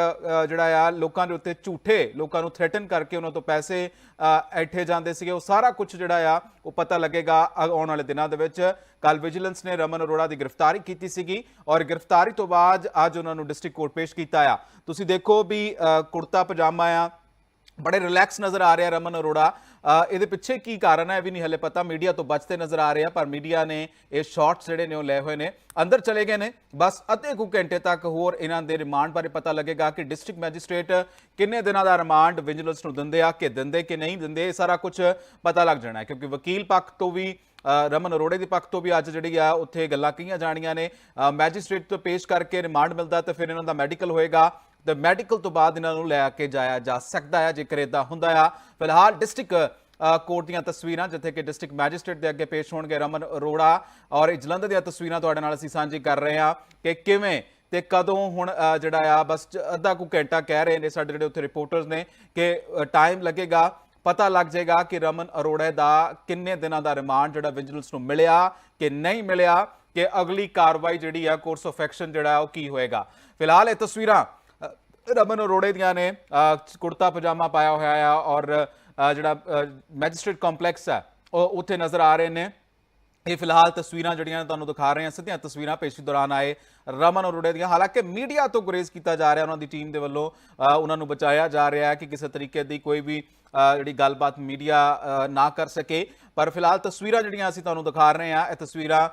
ਜਿਹੜਾ ਆ, ਲੋਕਾਂ ਦੇ ਉੱਤੇ ਝੂਠੇ ਲੋਕਾਂ ਨੂੰ ਥ੍ਰੈਟਨ ਕਰਕੇ ਉਹਨਾਂ ਤੋਂ ਪੈਸੇ ਐਠੇ ਜਾਂਦੇ ਸੀਗੇ। ਉਹ ਸਾਰਾ ਕੁਝ ਜਿਹੜਾ ਆ, ਉਹ ਪਤਾ ਲੱਗੇਗਾ, ਅ- ਆਉਣ ਵਾਲੇ ਦਿਨਾਂ ਦੇ ਵਿੱਚ। ਕੱਲ ਵਿਜੀਲੈਂਸ ਨੇ ਰਮਨ ਅਰੋੜਾ ਦੀ ਗ੍ਰਿਫਤਾਰੀ ਕੀਤੀ ਸੀਗੀ ਔਰ ਗ੍ਰਿਫਤਾਰੀ ਤੋਂ ਬਾਅਦ ਅੱਜ ਉਹਨਾਂ ਨੂੰ ਡਿਸਟ੍ਰਿਕਟ ਕੋਰਟ ਪੇਸ਼ ਕੀਤਾ ਆ। ਤੁਸੀਂ ਦੇਖੋ ਵੀ ਕੁੜਤਾ ਪਜਾਮਾ ਆ ਬੜੇ ਰਿਲੈਕਸ ਨਜ਼ਰ ਆ ਰਿਹਾ ਰਮਨ ਅਰੋੜਾ। ਇਹਦੇ ਪਿੱਛੇ ਕੀ ਕਾਰਨ ਹੈ ਇਹ ਵੀ ਨਹੀਂ ਹਲੇ ਪਤਾ। ਮੀਡੀਆ ਤੋਂ ਬਚਦੇ ਨਜ਼ਰ ਆ ਰਹੇ ਆ ਪਰ ਮੀਡੀਆ ਨੇ ਇਹ ਸ਼ਾਰਟਸ ਜਿਹੜੇ ਨੇ ਉਹ ਲਏ ਹੋਏ ਨੇ। ਅੰਦਰ ਚਲੇ ਗਏ ਨੇ। ਬਸ ਅੱਧੇ ਕੁ ਘੰਟੇ ਤੱਕ ਹੋਰ ਇਹਨਾਂ ਦੇ ਰਿਮਾਂਡ ਬਾਰੇ ਪਤਾ ਲੱਗੇਗਾ ਕਿ ਡਿਸਟ੍ਰਿਕਟ ਮੈਜਿਸਟ੍ਰੇਟ ਕਿੰਨੇ ਦਿਨਾਂ ਦਾ ਰਿਮਾਂਡ ਵਿਜੀਲੈਂਸ ਨੂੰ ਦਿੰਦੇ ਆ ਕਿ ਦਿੰਦੇ ਕਿ ਨਹੀਂ ਦਿੰਦੇ ਇਹ ਸਾਰਾ ਕੁਝ ਪਤਾ ਲੱਗ ਜਾਣਾ ਕਿਉਂਕਿ ਵਕੀਲ ਪੱਖ ਤੋਂ ਵੀ ਰਮਨ ਅਰੋੜੇ ਦੇ ਪੱਖ ਤੋਂ ਵੀ ਅੱਜ ਜਿਹੜੀ ਆ ਉੱਥੇ ਗੱਲਾਂ ਕਹੀਆਂ ਜਾਣੀਆਂ ਨੇ। ਅ, ਮੈਜਿਸਟ੍ਰੇਟ ਤੋਂ ਪੇਸ਼ ਕਰਕੇ ਰਿਮਾਂਡ ਮਿਲਦਾ ਤਾਂ ਫਿਰ ਇਹਨਾਂ ਦਾ ਮੈਡੀਕਲ ਹੋਏਗਾ। ਤੇ ਮੈਡੀਕਲ ਤੋਂ ਬਾਅਦ ਇਹਨਾਂ ਨੂੰ ਲੈ ਕੇ ਜਾਇਆ ਜਾ ਸਕਦਾ ਹੈ ਜੇਕਰ ਇਦਾਂ ਹੁੰਦਾ ਆ। ਫਿਲਹਾਲ ਡਿਸਟ੍ਰਿਕਟ ਕੋਰਟ ਦੀਆਂ ਤਸਵੀਰਾਂ, ਜਿੱਥੇ ਕਿ ਡਿਸਟ੍ਰਿਕਟ ਮੈਜਿਸਟ੍ਰੇਟ ਦੇ ਅੱਗੇ ਪੇਸ਼ ਹੋਣਗੇ ਰਮਨ ਅਰੋੜਾ ਔਰ ਇਹ ਜਲੰਧਰ ਦੀਆਂ ਤਸਵੀਰਾਂ ਤੁਹਾਡੇ ਨਾਲ ਅਸੀਂ ਸਾਂਝੀ ਕਰ ਰਹੇ ਹਾਂ ਕਿ ਕਿਵੇਂ ਤੇ ਕਦੋਂ ਹੁਣ ਜਿਹੜਾ ਆ, ਬਸ ਅੱਧਾ ਕੁ ਘੰਟਾ ਕਹਿ ਰਹੇ ਨੇ ਸਾਡੇ ਜਿਹੜੇ ਉੱਥੇ ਰਿਪੋਰਟਰਸ ਨੇ ਕਿ ਟਾਈਮ ਲੱਗੇਗਾ। ਪਤਾ ਲੱਗ ਜਾਏਗਾ ਕਿ ਰਮਨ ਅਰੋੜਾ ਦਾ ਕਿੰਨੇ ਦਿਨਾਂ ਦਾ ਰਿਮਾਂਡ ਜਿਹੜਾ ਵਿਜੀਲੈਂਸ ਨੂੰ ਮਿਲਿਆ ਕਿ ਨਹੀਂ ਮਿਲਿਆ, ਕਿ ਅਗਲੀ ਕਾਰਵਾਈ ਜਿਹੜੀ ਆ ਕੋਰਸ ਆਫ ਐਕਸ਼ਨ ਜਿਹੜਾ ਉਹ ਕੀ ਹੋਏਗਾ। ਫਿਲਹਾਲ ਇਹ ਤਸਵੀਰਾਂ ਰਮਨ ਅਰੋੜੇ ਦੀਆਂ ਨੇ। ਕੁੜਤਾ ਪਜਾਮਾ ਪਾਇਆ ਹੋਇਆ ਆ ਔਰ ਜਿਹੜਾ ਮੈਜਿਸਟ੍ਰੇਟ ਕੰਪਲੈਕਸ ਹੈ ਉਹ ਉੱਥੇ ਨਜ਼ਰ ਆ ਰਹੇ ਨੇ। ਇਹ ਫਿਲਹਾਲ ਤਸਵੀਰਾਂ ਜਿਹੜੀਆਂ ਤੁਹਾਨੂੰ ਦਿਖਾ ਰਹੇ ਹਾਂ, ਸਿੱਧੀਆਂ ਤਸਵੀਰਾਂ ਪੇਸ਼ੀ ਦੌਰਾਨ ਆਏ ਰਮਨ ਅਰੋੜੇ ਦੀਆਂ। ਹਾਲਾਂਕਿ ਮੀਡੀਆ ਤੋਂ ਗੁਰੇਜ਼ ਕੀਤਾ ਜਾ ਰਿਹਾ, ਉਹਨਾਂ ਦੀ ਟੀਮ ਦੇ ਵੱਲੋਂ ਉਹਨਾਂ ਨੂੰ ਬਚਾਇਆ ਜਾ ਰਿਹਾ ਹੈ ਕਿ ਕਿਸੇ ਤਰੀਕੇ ਦੀ ਕੋਈ ਵੀ ਜਿਹੜੀ ਗੱਲਬਾਤ ਮੀਡੀਆ ਨਾ ਕਰ ਸਕੇ। ਪਰ ਫਿਲਹਾਲ ਤਸਵੀਰਾਂ ਜਿਹੜੀਆਂ ਅਸੀਂ ਤੁਹਾਨੂੰ ਦਿਖਾ ਰਹੇ ਹਾਂ, ਇਹ ਤਸਵੀਰਾਂ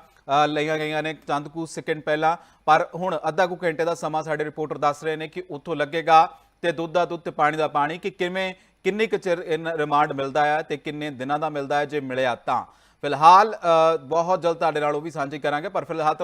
ਲਈਆਂ ਗਈਆਂ ਨੇ ਚੰਦ ਕੁ ਸੈਕਿੰਡ ਪਹਿਲਾਂ। ਪਰ ਹੁਣ ਅੱਧਾ ਕੁ ਘੰਟੇ ਦਾ ਸਮਾਂ ਸਾਡੇ ਰਿਪੋਰਟਰ ਦੱਸ ਰਹੇ ਨੇ ਕਿ ਉੱਥੋਂ ਲੱਗੇਗਾ ਤੇ ਦੁੱਧ ਦਾ ਦੁੱਧ ਤੇ ਪਾਣੀ ਦਾ ਪਾਣੀ ਕਿ ਕਿਵੇਂ, ਕਿੰਨੇ ਕੁ ਚਿਰ ਇਹਨਾਂ ਰਿਮਾਂਡ ਮਿਲਦਾ ਹੈ ਤੇ ਕਿੰਨੇ ਦਿਨਾਂ ਦਾ ਮਿਲਦਾ ਹੈ ਜੇ ਮਿਲਿਆ ਤਾਂ। ਫਿਲਹਾਲ ਬਹੁਤ ਜਲਦ ਤੁਹਾਡੇ ਨਾਲ ਉਹ ਵੀ ਸਾਂਝੀ ਕਰਾਂਗੇ, ਪਰ ਫਿਲਹਾਲ ਤਾਂ